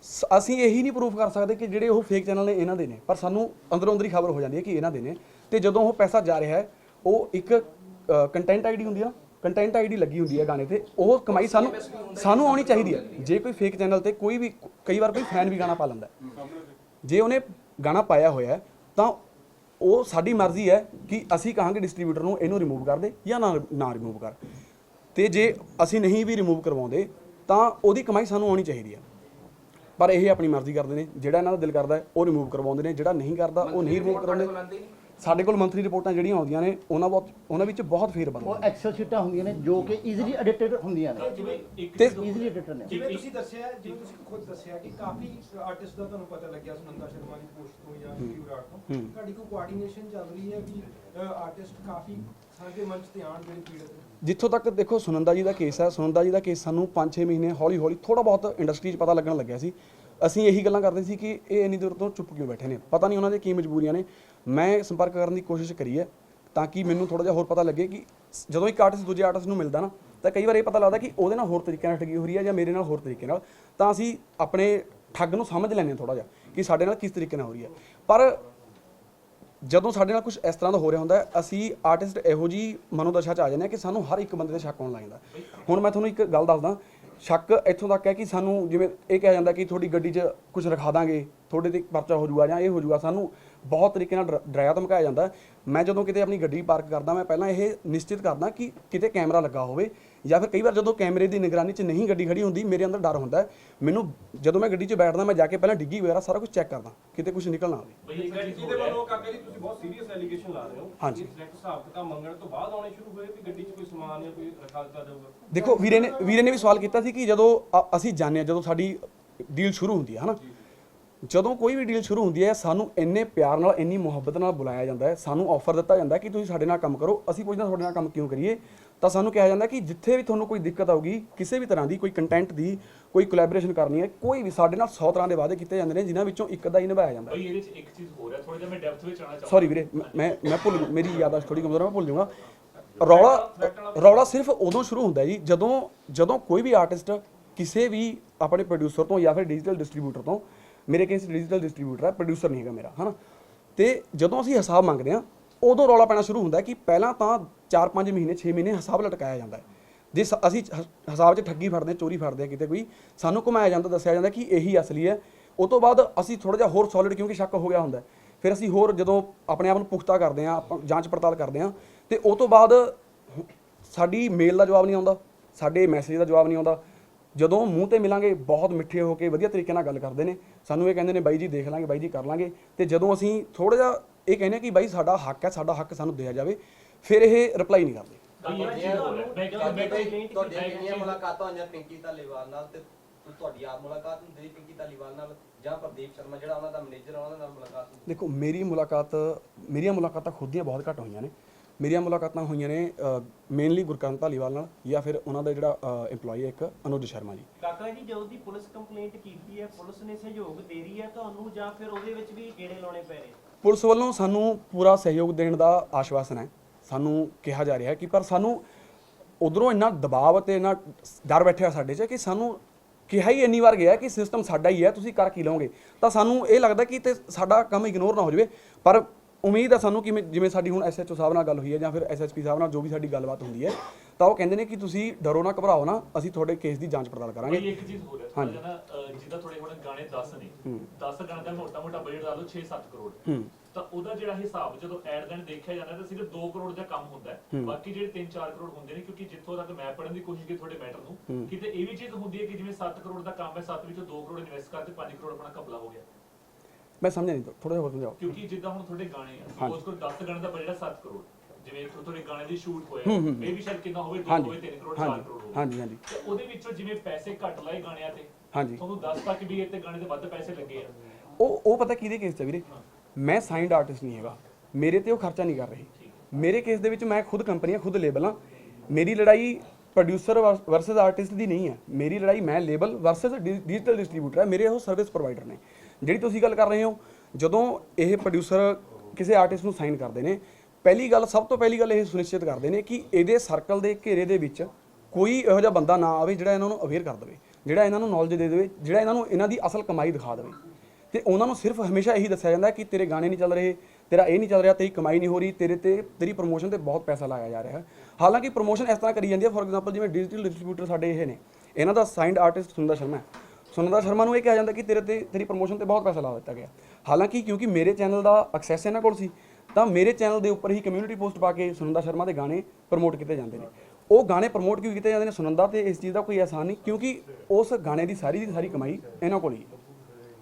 ਸ- ਅਸੀਂ ਇਹੀ ਨਹੀਂ ਪ੍ਰੂਫ ਕਰ ਸਕਦੇ ਕਿ ਜਿਹੜੇ ਉਹ ਫੇਕ ਚੈਨਲ ਨੇ ਇਹਨਾਂ ਦੇ ਨੇ। ਪਰ ਸਾਨੂੰ ਅੰਦਰੋਂ ਅੰਦਰ ਖਬਰ ਹੋ ਜਾਂਦੀ ਹੈ ਕਿ ਇਹਨਾਂ ਦੇ ਨੇ। ਤੇ ਜਦੋਂ ਉਹ ਪੈਸਾ ਜਾ ਰਿਹਾ ਹੈ ਉਹ ਇੱਕ ਕੰਟੈਂਟ ਆਈਡੀ ਹੁੰਦੀ ਆ ਕੰਟੈਂਟ ਆਈਡੀ ਲੱਗੀ ਹੁੰਦੀ ਹੈ ਗਾਣੇ ਤੇ ਉਹ ਕਮਾਈ ਸਾਨੂੰ ਸਾਨੂੰ ਆਉਣੀ ਚਾਹੀਦੀ ਹੈ। ਜੇ ਕੋਈ ਫੇਕ ਚੈਨਲ ਤੇ ਕੋਈ ਵੀ ਕਈ ਵਾਰ ਕੋਈ ਫੈਨ ਵੀ ਗਾਣਾ ਪਾ ਲੈਂਦਾ ਹੈ। ਜੇ ਉਹਨੇ ਗਾਣਾ ਪਾਇਆ ਹੋਇਆ ਹੈ, ਤਾਂ ਉਹ ਸਾਡੀ ਮਰਜ਼ੀ ਹੈ ਕਿ ਅਸੀਂ ਕਹਾਂਗੇ ਡਿਸਟ੍ਰੀਬਿਊਟਰ ਨੂੰ ਇਹਨੂੰ ਰਿਮੂਵ ਕਰ ਦੇ ਜਾਂ ਨਾ ਨਾ ਰਿਮੂਵ ਕਰ। ਤੇ ਜੇ ਅਸੀਂ ਨਹੀਂ ਵੀ ਰਿਮੂਵ ਕਰਵਾਉਂਦੇ ਤਾਂ ਉਹਦੀ ਕਮਾਈ ਸਾਨੂੰ ਆਉਣੀ ਚਾਹੀਦੀ ਹੈ। ਪਰ ਇਹ ਆਪਣੀ ਮਰਜ਼ੀ ਕਰਦੇ ਨੇ। ਜਿਹੜਾ ਇਹਨਾਂ ਦਾ ਦਿਲ ਕਰਦਾ ਹੈ, ਉਹ ਰਿਮੂਵ ਕਰਵਾਉਂਦੇ ਨੇ। ਜਿਹੜਾ ਨਹੀਂ ਕਰਦਾ ਉਹ ਨਹੀਂ ਰਿਮੂਵ ਕਰਾਉਂਦੇ। ਨਹੀਂ? ਸਾਡੇ ਕੋਲ ਮੰਥਲੀ ਰਿਪੋਰਟਾਂ ਜਿਹੜੀਆਂ ਆਉਂਦੀਆਂ ਨੇ ਉਹਨਾਂ ਬਹੁਤ ਉਹਨਾਂ ਵਿੱਚ ਬਹੁਤ ਫੇਰ ਉਹ ਬੰਦ ਐਕਸਲ ਸ਼ੀਟਾਂ ਹੁੰਦੀਆਂ ਨੇ ਜੋ ਕਿ ਈਜ਼ੀਲੀ ਐਡਿਟਡ ਹੁੰਦੀਆਂ ਨੇ। ਜਿਵੇਂ ਇੱਕ ਤੇ ਈਜ਼ੀਲੀ ਐਡਿਟਡ ਨੇ। ਜਿਵੇਂ ਤੁਸੀਂ ਦੱਸਿਆ ਜਿਵੇਂ ਤੁਸੀਂ ਖੁਦ ਦੱਸਿਆ ਕਿ ਕਾਫੀ ਆਰਟਿਸਟ ਦਾ ਤੁਹਾਨੂੰ ਪਤਾ ਲੱਗਿਆ ਸੁਨੰਦਾ ਸ਼ਰਮਾ ਦੀ ਪੋਸਟ ਤੋਂ ਜਾਂ ਯੂਰਾਟ ਤੋਂ। ਤੁਹਾਡੀ ਕੋਈ ਕੋਆਰਡੀਨੇਸ਼ਨ ਚੱਲ ਰਹੀ ਹੈ ਵੀ ਆਰਟਿਸਟ ਕਾਫੀ ਸਾਡੇ ਮੰਚ ਤੇ ਆਉਣ ਜਿਹੜੇ ਪੀੜਤ ਜਿੱਥੋਂ ਤੱਕ ਦੇਖੋ ਸੁਨੰਦਾ ਜੀ ਦਾ ਕੇਸ ਹੈ ਸੁਨੰਦਾ ਜੀ ਦਾ ਕੇਸ ਸਾਨੂੰ 5-6 ਮਹੀਨੇ ਹੌਲੀ ਹੌਲੀ ਥੋੜਾ ਬਹੁਤ ਇੰਡਸਟਰੀ 'ਚ ਪਤਾ ਲੱਗਣ ਲੱਗਿਆ ਸੀ। ਅਸੀਂ ਇਹੀ ਗੱਲਾਂ ਕਰਦੇ ਸੀ ਕਿ ਇਹ ਇੰਨੀ ਦੂਰ ਤੋਂ ਚੁੱਪ ਕਿਉਂ ਬੈਠੇ ਨੇ? ਪਤਾ ਨਹੀਂ ਉਹਨਾਂ ਦੇ ਕੀ ਮਜਬੂਰੀਆਂ ਨੇ। ਮੈਂ ਸੰਪਰਕ ਕਰਨ ਦੀ ਕੋਸ਼ਿਸ਼ ਕਰੀ ਹੈ ਤਾਂ ਕਿ ਮੈਨੂੰ ਥੋੜਾ ਜਿਹਾ ਹੋਰ ਪਤਾ ਲੱਗੇ ਕਿ ਜਦੋਂ ਇੱਕ ਆਰਟਿਸਟ ਦੂਜੇ ਆਰਟਿਸਟ ਨੂੰ ਮਿਲਦਾ ਨਾ, ਤਾਂ ਕਈ ਵਾਰ ਇਹ ਪਤਾ ਲੱਗਦਾ ਕਿ ਉਹਦੇ ਨਾਲ ਹੋਰ ਤਰੀਕੇ ਨਾਲ ਠੱਗੀ ਹੋ ਰਹੀ ਹੈ ਜਾਂ ਮੇਰੇ ਨਾਲ ਹੋਰ ਤਰੀਕੇ ਨਾਲ। ਤਾਂ ਅਸੀਂ ਆਪਣੇ ਠੱਗ ਨੂੰ ਸਮਝ ਲੈਂਦੇ ਹਾਂ ਥੋੜਾ ਜਿਹਾ ਕਿ ਸਾਡੇ ਨਾਲ ਕਿਸ ਤਰੀਕੇ ਨਾਲ ਹੋ ਰਹੀ ਹੈ। ਪਰ ਜਦੋਂ ਸਾਡੇ ਨਾਲ ਕੁਝ ਇਸ ਤਰ੍ਹਾਂ ਦਾ ਹੋ ਰਿਹਾ ਹੁੰਦਾ ਅਸੀਂ ਆਰਟਿਸਟ ਇਹੋ ਜੀ ਮਨੋਦਸ਼ਾ ਚ ਆ ਜਾਂਦੇ ਹਾਂ ਕਿ ਸਾਨੂੰ ਹਰ ਇੱਕ ਬੰਦੇ ਤੇ ਸ਼ੱਕ ਹੋਣ ਲੱਗ ਜਾਂਦਾ। ਹੁਣ ਮੈਂ ਤੁਹਾਨੂੰ ਇੱਕ ਗੱਲ ਦੱਸਦਾ ਸ਼ੱਕ ਇੱਥੋਂ ਤੱਕ ਹੈ ਕਿ ਸਾਨੂੰ ਜਿਵੇਂ ਇਹ ਕਿਹਾ ਜਾਂਦਾ ਕਿ ਤੁਹਾਡੀ ਗੱਡੀ 'ਚ ਕੁਝ ਰਖਾ ਦਾਂਗੇ, ਤੁਹਾਡੇ ਤੇ ਪਰਚਾ ਹੋ ਜਾਊਗਾ ਜਾਂ ਇਹ ਹੋ ਜਾਊਗਾ, ਸਾਨੂੰ ਬਹੁਤ ਤਰੀਕੇ ਨਾਲ ਡਰ- ਡਰਾਇਆ ਧਮਕਾਇਆ ਜਾਂਦਾ। ਮੈਂ ਜਦੋਂ ਕਿਤੇ ਆਪਣੀ ਗੱਡੀ ਪਾਰਕ ਕਰਦਾ, ਮੈਂ ਪਹਿਲਾਂ ਇਹ ਨਿਸ਼ਚਿਤ ਕਰਦਾ ਕਿ ਕਿਤੇ ਕੈਮਰਾ ਲੱਗਾ ਹੋਵੇ। ਜਾਂ ਫਿਰ ਕਈ ਵਾਰ ਜਦੋਂ ਕੈਮਰੇ ਦੀ ਨਿਗਰਾਨੀ 'ਚ ਨਹੀਂ ਗੱਡੀ ਖੜੀ ਹੁੰਦੀ ਮੇਰੇ ਅੰਦਰ ਡਰ ਹੁੰਦਾ। ਮੈਨੂੰ ਜਦੋਂ ਮੈਂ ਗੱਡੀ 'ਚ ਬੈਠਦਾ ਮੈਂ ਜਾ ਕੇ ਪਹਿਲਾਂ ਡਿੱਗੀ ਵਗੈਰਾ ਸਾਰਾ ਕੁਝ ਚੈੱਕ ਕਰਦਾ ਕਿਤੇ ਕੁਝ ਨਿਕਲ ਨਾ ਆਵੇ। ਬਈ ਇੱਕ ਚੀਜ਼ ਹੋ ਜਿਹਦੇ ਰਿਹਾ ਵੱਲੋਂ ਕਾਕਾ ਜੀ ਤੁਸੀਂ ਬਹੁਤ ਸੀਰੀਅਸ ਐਲੀਗੇਸ਼ਨ ਲਾ ਰਹੇ ਹੋ। ਹਾਂਜੀ। ਕਿ ਸਿਲੈਕਟ ਹਿਸਾਬ ਕਿਤਾਬ ਮੰਗਣ ਤੋਂ ਬਾਅਦ ਆਉਣੇ ਸ਼ੁਰੂ ਹੋਏ ਵੀ ਗੱਡੀ 'ਚ ਕੋਈ ਸਮਾਨ ਜਾਂ ਕੋਈ ਰਖਾ ਦਿੱਤਾ ਜਾਊਗਾ ਦੇਖੋ ਵੀਰੇ ਨੇ ਵੀਰੇ ਨੇ ਵੀ ਸਵਾਲ ਕੀਤਾ ਸੀ ਕਿ ਜਦੋਂ ਅਸੀਂ ਜਾਣਦੇ ਹਾਂ ਜਦੋਂ ਸਾਡੀ ਡੀਲ ਸ਼ੁਰੂ ਹੁੰਦੀ ਹੈ ਹਨਾ? ਜਦੋਂ ਕੋਈ ਵੀ ਡੀਲ ਸ਼ੁਰੂ ਹੁੰਦੀ ਹੈ ਸਾਨੂੰ ਇੰਨੇ ਪਿਆਰ ਨਾਲ ਇੰਨੀ ਮੁਹੱਬਤ ਨਾਲ ਬੁਲਾਇਆ ਜਾਂਦਾ ਹੈ। ਸਾਨੂੰ ਆਫਰ ਦਿੱਤਾ ਜਾਂਦਾ ਕਿ ਤੁਸੀਂ ਸਾਡੇ ਨਾਲ ਕੰਮ ਕਰੋ। ਅਸੀਂ ਪੁੱਛਦੇ ਤੁਹਾਡੇ ਨਾਲ ਕੰਮ ਕਿਉਂ ਕਰੀਏ? ਤਾਂ ਸਾਨੂੰ ਕਿਹਾ ਜਾਂਦਾ ਕਿ ਜਿੱਥੇ ਵੀ ਤੁਹਾਨੂੰ ਕੋਈ ਦਿੱਕਤ ਆਊਗੀ ਕਿਸੇ ਵੀ ਤਰ੍ਹਾਂ ਦੀ ਕੋਈ ਕੰਟੈਂਟ ਦੀ ਕੋਈ ਕੋਲੈਬੋਰੇਸ਼ਨ ਕਰਨੀ ਹੈ ਕੋਈ ਵੀ ਸਾਡੇ ਨਾਲ 100 ਤਰ੍ਹਾਂ ਦੇ ਵਾਅਦੇ ਕੀਤੇ ਜਾਂਦੇ ਨੇ ਜਿਨ੍ਹਾਂ ਵਿੱਚੋਂ ਇੱਕ ਦਾ ਹੀ ਨਿਭਾਇਆ ਜਾਂਦਾ ਹੈ। ਬਈ ਇਹਦੇ 'ਚ ਇੱਕ ਚੀਜ਼ ਹੋ ਰਿਹਾ ਥੋੜਾ ਜਿਹਾ ਮੈਂ ਡੈਪਥ ਵਿੱਚ ਆਣਾ ਚਾਹੁੰਦਾ ਸੌਰੀ ਵੀਰੇ ਮ- ਮੈਂ ਭੁੱਲ ਮੇਰੀ ਯਾਦਾਸ਼ਤ ਥੋੜੀ ਕਮਜ਼ੋਰ ਹੈ ਮੈਂ ਭੁੱਲ ਜਾਊਂਗਾ। ਰੌਲਾ ਰੌਲਾ ਸਿਰਫ ਉਦੋਂ ਸ਼ੁਰੂ ਹੁੰਦਾ ਹੈ ਜੀ ਜਦੋਂ ਜਦੋਂ ਕੋਈ ਵੀ ਆਰਟਿਸਟ ਕਿਸੇ ਵੀ ਆਪਣੇ ਪ੍ਰੋਡਿਊਸਰ ਤੋਂ ਜਾਂ ਫਿਰ ਡਿਜੀਟਲ ਡਿਸਟ੍ਰੀਬਿਊਟਰ ਤੋਂ ਮੇਰੇ ਕੇਸ ਡਿਜੀਟਲ ਡਿਸਟ੍ਰੀਬਿਊਟਰ ਹੈ ਪ੍ਰੋਡਿਊਸਰ ਨਹੀਂ ਹੈਗਾ ਮੇਰਾ ਹਨਾ? ਤੇ ਜਦੋਂ ਅਸੀਂ ਹਿਸਾਬ ਮੰਗਦੇ ਹਾਂ ਉਦੋਂ ਰੌਲਾ ਪੈਣਾ ਸ਼ੁਰੂ ਹੁੰਦਾ ਹੈ ਕਿ ਪਹਿਲਾਂ ਤਾਂ 4-5 ਮਹੀਨੇ 6 ਮਹੀਨੇ ਹਿਸਾਬ ਲਟਕਾਇਆ ਜਾਂਦਾ ਹੈ। ਜੇ ਸ- ਅਸੀਂ ਹ- ਹਿਸਾਬ 'ਚ ਠੱਗੀ ਫੜਦੇ ਹਾਂ, ਚੋਰੀ ਫੜਦੇ ਹਾਂ ਕਿਤੇ ਕੋਈ ਸਾਨੂੰ ਘੁਮਾਇਆ ਜਾਂਦਾ ਦੱਸਿਆ ਜਾਂਦਾ ਕਿ ਇਹੀ ਅਸਲੀ ਹੈ। ਉਸ ਤੋਂ ਬਾਅਦ ਅਸੀਂ ਥੋੜਾ ਜਿਹਾ ਹੋਰ ਸੋਲਿਡ ਕਿਉਂਕਿ ਸ਼ੱਕ ਹੋ ਗਿਆ ਹੁੰਦਾ ਫਿਰ ਅਸੀਂ ਹੋਰ ਜਦੋਂ ਆਪਣੇ ਆਪ ਨੂੰ ਪੁਖਤਾ ਕਰਦੇ ਹਾਂ ਜਾਂਚ ਪੜਤਾਲ ਕਰਦੇ ਹਾਂ ਤੇ ਉਸ ਤੋਂ ਬਾਅਦ ਸਾਡੀ ਮੇਲ ਦਾ ਜਵਾਬ ਨਹੀਂ ਆਉਂਦਾ ਸਾਡੇ ਮੈਸੇਜ ਦਾ ਜਵਾਬ ਨਹੀਂ ਆਉਂਦਾ। ਜਦੋਂ ਮੂੰਹ ਤੇ ਮਿਲਾਂਗੇ ਬਹੁਤ ਮਿੱਠੇ ਹੋ ਕੇ ਵਧੀਆ ਤਰੀਕੇ ਨਾਲ ਗੱਲ ਕਰਦੇ ਨੇ। ਸਾਨੂੰ ਇਹ ਕਹਿੰਦੇ ਨੇ ਬਾਈ ਜੀ ਦੇਖ ਲਾਂਗੇ ਬਾਈ ਜੀ ਕਰ ਲਾਂਗੇ। ਤੇ ਜਦੋਂ ਅਸੀਂ ਥੋੜਾ ਜਿਹਾ ਇਹ ਕਹਿੰਦੇ ਕਿ ਬਾਈ ਸਾਡਾ ਹੱਕ ਹੈ ਸਾਡਾ ਹੱਕ ਸਾਨੂੰ ਦਿਆ ਜਾਵੇ। ਫਿਰ ਇਹ ਰਿਪਲਾਈ ਨਹੀਂ ਕਰਦੇ। ਬਈ ਇਹ ਚੀਜ਼ ਹੋ ਰਿਹਾ ਮੈਂ ਕਹਿੰਦਾ ਮੈਂ ਤੁਹਾਡੀਆਂ ਤੁਹਾਡੀਆਂ ਕਿੰਨੀਆਂ ਮੁਲਾਕਾਤਾਂ ਹੋਈਆਂ ਪਿੰਕੀ ਧਾਲੀਵਾਲ ਨਾਲ ਤੇ ਤੁਹਾਡੀ ਆਪ ਮੁਲਾਕਾਤ ਹੁੰਦੀ ਪਿੰਕੀ ਧਾਲੀਵਾਲ ਨਾਲ ਜਾਂ ਪ੍ਰਦੀਪ ਸ਼ਰਮਾ ਜਿਹੜਾ ਉਹਨਾਂ ਦਾ ਮੈਨੇਜਰ ਆ ਉਹਨਾਂ ਨਾਲ ਮੁਲਾਕਾਤ ਹੁੰਦੀ ਦੇਖੋ ਮੇਰੀ ਮੁਲਾਕਾਤ ਮੇਰੀਆਂ ਮੁਲਾਕਾਤਾਂ ਖੁਦ ਦੀਆਂ ਬਹੁਤ ਘੱਟ ਹੋਈਆਂ ਨੇ। ਮੇਰੀਆਂ ਮੁਲਾਕਾਤਾਂ ਹੋਈਆਂ ਨੇ ਮੇਨਲੀ ਗੁਰਕਰਨ ਧਾਲੀਵਾਲ ਨਾਲ ਜਾਂ ਫਿਰ ਉਹਨਾਂ ਦਾ ਜਿਹੜਾ EMPLOYE ਹੈ ਇੱਕ ਅਨੁਜ ਸ਼ਰਮਾ ਜੀ। ਕਾਕਾ ਜੀ ਜਦੋਂ ਦੀ ਪੁਲਿਸ ਕੰਪਲੇਂਟ ਕੀਤੀ ਹੈ ਪੁਲਿਸ ਨੇ ਸਹਿਯੋਗ ਦੇ ਰਹੀ ਹੈ ਤੁਹਾਨੂੰ ਜਾਂ ਫਿਰ ਉਹਦੇ ਵਿੱਚ ਵੀ ਗੇੜੇ ਲਾਉਣੇ ਪੈ ਰਹੇ? ਪੁਲਿਸ ਵੱਲੋਂ ਸਾਨੂੰ ਪੂਰਾ ਸਹਿਯੋਗ ਦੇਣ ਦਾ ਆਸ਼ਵਾਸਨ ਹੈ। ਸਾਨੂੰ ਕਿਹਾ ਜਾ ਰਿਹਾ ਹੈ ਕਿ ਪਰ ਸਾਨੂੰ ਉਧਰੋਂ ਇੰਨਾ ਦਬਾਅ ਅਤੇ ਇੰਨਾ ਡਰ ਬੈਠਿਆ ਸਾਡੇ 'ਚ ਕਿ ਸਾਨੂੰ ਕਿਹਾ ਹੀ ਇੰਨੀ ਵਾਰ ਗਿਆ ਕਿ ਸਿਸਟਮ ਸਾਡਾ ਹੀ ਹੈ ਤੁਸੀਂ ਕਰ ਕੀ ਲਓਗੇ? ਤਾਂ ਸਾਨੂੰ ਇਹ ਲੱਗਦਾ ਕਿ ਤੇ ਸਾਡਾ ਕੰਮ ਇਗਨੋਰ ਨਾ ਹੋ ਜਾਵੇ। ਪਰ ਉਮੀਦ ਆ ਸਾਨੂੰ ਕਿ ਜਿਵੇਂ ਸਾਡੀ ਹੁਣ ਐਸਐਚਓ ਸਾਹਿਬ ਨਾਲ ਗੱਲ ਹੋਈ ਹੈ ਜਾਂ ਫਿਰ ਐਸਐਸਪੀ ਸਾਹਿਬ ਨਾਲ ਜੋ ਵੀ ਸਾਡੀ ਗੱਲਬਾਤ ਹੁੰਦੀ ਹੈ ਤਾਂ ਉਹ ਕਹਿੰਦੇ ਨੇ ਕਿ ਤੁਸੀਂ ਡਰੋ ਨਾ ਘਬਰਾਓ ਨਾ ਅਸੀਂ ਤੁਹਾਡੇ ਕੇਸ ਦੀ ਜਾਂਚ ਪੜਤਾਲ ਕਰਾਂਗੇ। ਇੱਕ ਚੀਜ਼ ਹੋ ਰਿਹਾ ਹਾਂਜੀ। ਜਿੱਦਾਂ ਤੁਹਾਡੇ ਹੁਣ ਗਾਣੇ 10 ਨੇ 10 ਗਾਣੇ ਦਾ ਮੋਟਾ ਮੋਟਾ ਬਜਟ ਲਾ ਲਓ 6-7 ਕਰੋੜ। ਹੂੰ। ਤਾਂ ਉਹਦਾ ਜਿਹੜਾ ਹਿਸਾਬ ਜਦੋਂ ਐਡ ਦੇਣ ਦੇਖਿਆ ਜਾਂਦਾ ਤਾਂ ਸਿਰਫ 2 ਕਰੋੜ ਦਾ ਕੰਮ ਹੁੰਦਾ ਹੈ। ਬਾਕੀ ਜਿਹੜੇ 3-4 ਕਰੋੜ ਹੁੰਦੇ ਨੇ ਕਿਉਂਕਿ ਜਿੱਥੋਂ ਤੱਕ ਮੈਂ ਪੜਨ ਦੀ ਕੋਸ਼ਿਸ਼ ਕੀਤੀ ਤੁਹਾਡੇ ਮੈਟਰ ਨੂੰ ਕਿਤੇ ਇਹ ਵੀ ਚੀਜ਼ ਹੁੰਦੀ ਹੈ ਕਿ ਜਿਵੇਂ 7 ਕਰੋੜ ਦਾ ਕੰਮ ਹੈ 7 ਵਿੱਚੋਂ 2 ਕਰੋੜ ਇਨਵੈਸਟ ਕਰਦੇ 5 ਕਰੋੜ ਆਪਣਾ ਕਬਲਾ ਹੋ ਗਿਆ। ਮੈਂ ਸਮਝਿਆ ਨਹੀਂ ਥੋੜਾ ਜਿਹਾ ਹੋਰ ਸਮਝਾਓ। ਕਿਉਂਕਿ ਜਿੱਦਾਂ ਹੁਣ ਤੁਹਾਡੇ ਗਾਣੇ ਆ ਸਪੋਜ਼ ਕਰੋ 10 ਗਾਣੇ ਦਾ ਬਜਟ ਹੈ 7 ਕਰੋੜ ਜਿਵੇਂ ਤੁਹਾਡੇ ਗਾਣੇ ਦੀ ਸ਼ੂਟ ਹੋਇਆ ਇਹ ਵੀ ਸ਼ਾਇਦ ਕਿੰਨਾ ਹੋਵੇ 2 ਹਾਂਜੀ। ਹੋਵੇ 3 ਕਰੋੜ 4 ਹਾਂਜੀ। ਕਰੋੜ ਹੋਵੇ। ਹਾਂਜੀ ਹਾਂਜੀ। ਤੇ ਉਹਦੇ ਵਿੱਚੋਂ ਜਿਵੇਂ ਪੈਸੇ ਘੱਟ ਲਾਏ ਗਾਣਿਆਂ ਤੇ ਹਾਂਜੀ। ਤੁਹਾਨੂੰ 10 ਤੱਕ ਵੀ ਤੇ ਗਾਣੇ ਦੇ ਵੱਧ ਪੈਸੇ ਲੱਗੇ ਆ। ਉਹ ਉਹ ਪਤਾ ਕਿਹਦੇ ਕੇਸ 'ਚ ਵੀਰੇ? ਮੈਂ ਸਾਈਨਡ ਆਰਟਿਸਟ ਨਹੀਂ ਹੈਗਾ। ਮੇਰੇ ਤੇ ਉਹ ਖਰਚਾ ਨਹੀਂ ਕਰ ਰਹੀ। ਮੇਰੇ ਕੇਸ ਦੇ ਵਿੱਚ ਮੈਂ ਖੁਦ ਕੰਪਨੀ ਆ ਖੁਦ ਲੇਬਲ ਹਾਂ। ਮੇਰੀ ਲੜਾਈ ਪ੍ਰੋਡਿਊਸਰ ਵਰਸਸ ਆਰਟਿਸਟ ਦੀ ਨਹੀਂ ਹੈ। ਮੇਰੀ ਲੜਾਈ ਮੈਂ ਲੇਬਲ ਵਰਸਸ ਡਿਜੀਟਲ ਡਿਸਟ੍ਰੀਬਿਊਟਰ ਹੈ। ਮੇਰੇ ਉਹ ਸਰਵਿਸ ਪ੍ਰੋਵਾਈਡਰ ਨੇ। ਜਿਹੜੀ ਤੁਸੀਂ ਗੱਲ ਕਰ ਰਹੇ ਹੋ, ਜਦੋਂ ਇਹ ਪ੍ਰੋਡਿਊਸਰ ਕਿਸੇ ਆਰਟਿਸਟ ਨੂੰ ਸਾਈਨ ਕਰਦੇ ਨੇ, ਪਹਿਲੀ ਗੱਲ, ਸਭ ਤੋਂ ਪਹਿਲੀ ਗੱਲ ਇਹ ਸੁਨਿਸ਼ਚਿਤ ਕਰਦੇ ਨੇ ਕਿ ਇਹਦੇ ਸਰਕਲ ਦੇ ਘੇਰੇ ਦੇ ਵਿੱਚ ਕੋਈ ਇਹੋ ਜਿਹਾ ਬੰਦਾ ਨਾ ਆਵੇ ਜਿਹੜਾ ਇਹਨਾਂ ਨੂੰ ਅਵੇਅਰ ਕਰ ਦੇਵੇ, ਜਿਹੜਾ ਇਹਨਾਂ ਨੂੰ ਨੌਲੇਜ ਦੇ ਦੇਵੇ, ਜਿਹੜਾ ਇਹਨਾਂ ਨੂੰ ਇਹਨਾਂ ਦੀ ਅਸਲ ਕਮਾਈ ਦਿਖਾ ਦੇਵੇ। ਤੇ ਉਹਨਾਂ ਨੂੰ ਸਿਰਫ ਹਮੇਸ਼ਾ ਇਹੀ ਦੱਸਿਆ ਜਾਂਦਾ ਕਿ ਤੇਰੇ ਗਾਣੇ ਨਹੀਂ ਚੱਲ ਰਹੇ, ਤੇਰਾ ਇਹ ਨਹੀਂ ਚੱਲ ਰਿਹਾ, ਤੇਰੀ ਕਮਾਈ ਨਹੀਂ ਹੋ ਰਹੀ, ਤੇਰੇ ਤੇ, ਤੇਰੀ ਪ੍ਰੋਮੋਸ਼ਨ ਤੇ ਬਹੁਤ ਪੈਸਾ ਲਾਇਆ ਜਾ ਰਿਹਾ। ਹੈ ਹਾਲਾਂਕਿ ਪ੍ਰੋਮੋਸ਼ਨ ਇਸ ਤਰ੍ਹਾਂ ਕਰੀ ਜਾਂਦੀ ਹੈ ਫੋਰ ਐਗਜ਼ਾਮਪਲ ਜਿਵੇਂ ਡਿਜੀਟਲ ਡਿਸਟ੍ਰੀਬਿਊਟਰ ਸਾਡੇ ਇਹ ਨੇ, ਇਹਨਾਂ ਦਾ ਸਾਈਨਡ ਆਰਟਿਸਟ ਸੁੰਦਰ ਸ਼ਰਮਾ ਹੈ। ਸੁਨੰਦਾ ਸ਼ਰਮਾ ਨੂੰ ਇਹ ਕਿਹਾ ਜਾਂਦਾ ਕਿ ਤੇਰੇ ਤੇ, ਤੇਰੀ ਪ੍ਰੋਮੋਸ਼ਨ ਤੇ ਬਹੁਤ ਪੈਸਾ ਲਾ ਦਿੱਤਾ ਗਿਆ। ਹਾਲਾਂਕਿ ਕਿਉਂਕਿ ਮੇਰੇ ਚੈਨਲ ਦਾ ਐਕਸੈਸ ਇਹਨਾਂ ਕੋਲ ਸੀ, ਤਾਂ ਮੇਰੇ ਚੈਨਲ ਦੇ ਉੱਪਰ ਹੀ ਕਮਿਊਨਿਟੀ ਪੋਸਟ ਪਾ ਕੇ ਸੁਨੰਦਾ ਸ਼ਰਮਾ ਦੇ ਗਾਣੇ ਪ੍ਰਮੋਟ ਕੀਤੇ ਜਾਂਦੇ ਨੇ। ਉਹ ਗਾਣੇ ਪ੍ਰਮੋਟ ਕਿਉਂ ਕੀਤੇ ਜਾਂਦੇ ਨੇ ਸੁਨੰਦਾ ਤੇ ਇਸ ਚੀਜ਼ ਦਾ ਕੋਈ ਆਸਾਨ ਨਹੀਂ, ਕਿਉਂਕਿ ਉਸ ਗਾਣੇ ਦੀ ਸਾਰੀ ਦੀ ਸਾਰੀ ਕਮਾਈ ਇਹਨਾਂ ਕੋਲ ਹੀ ਹੈ।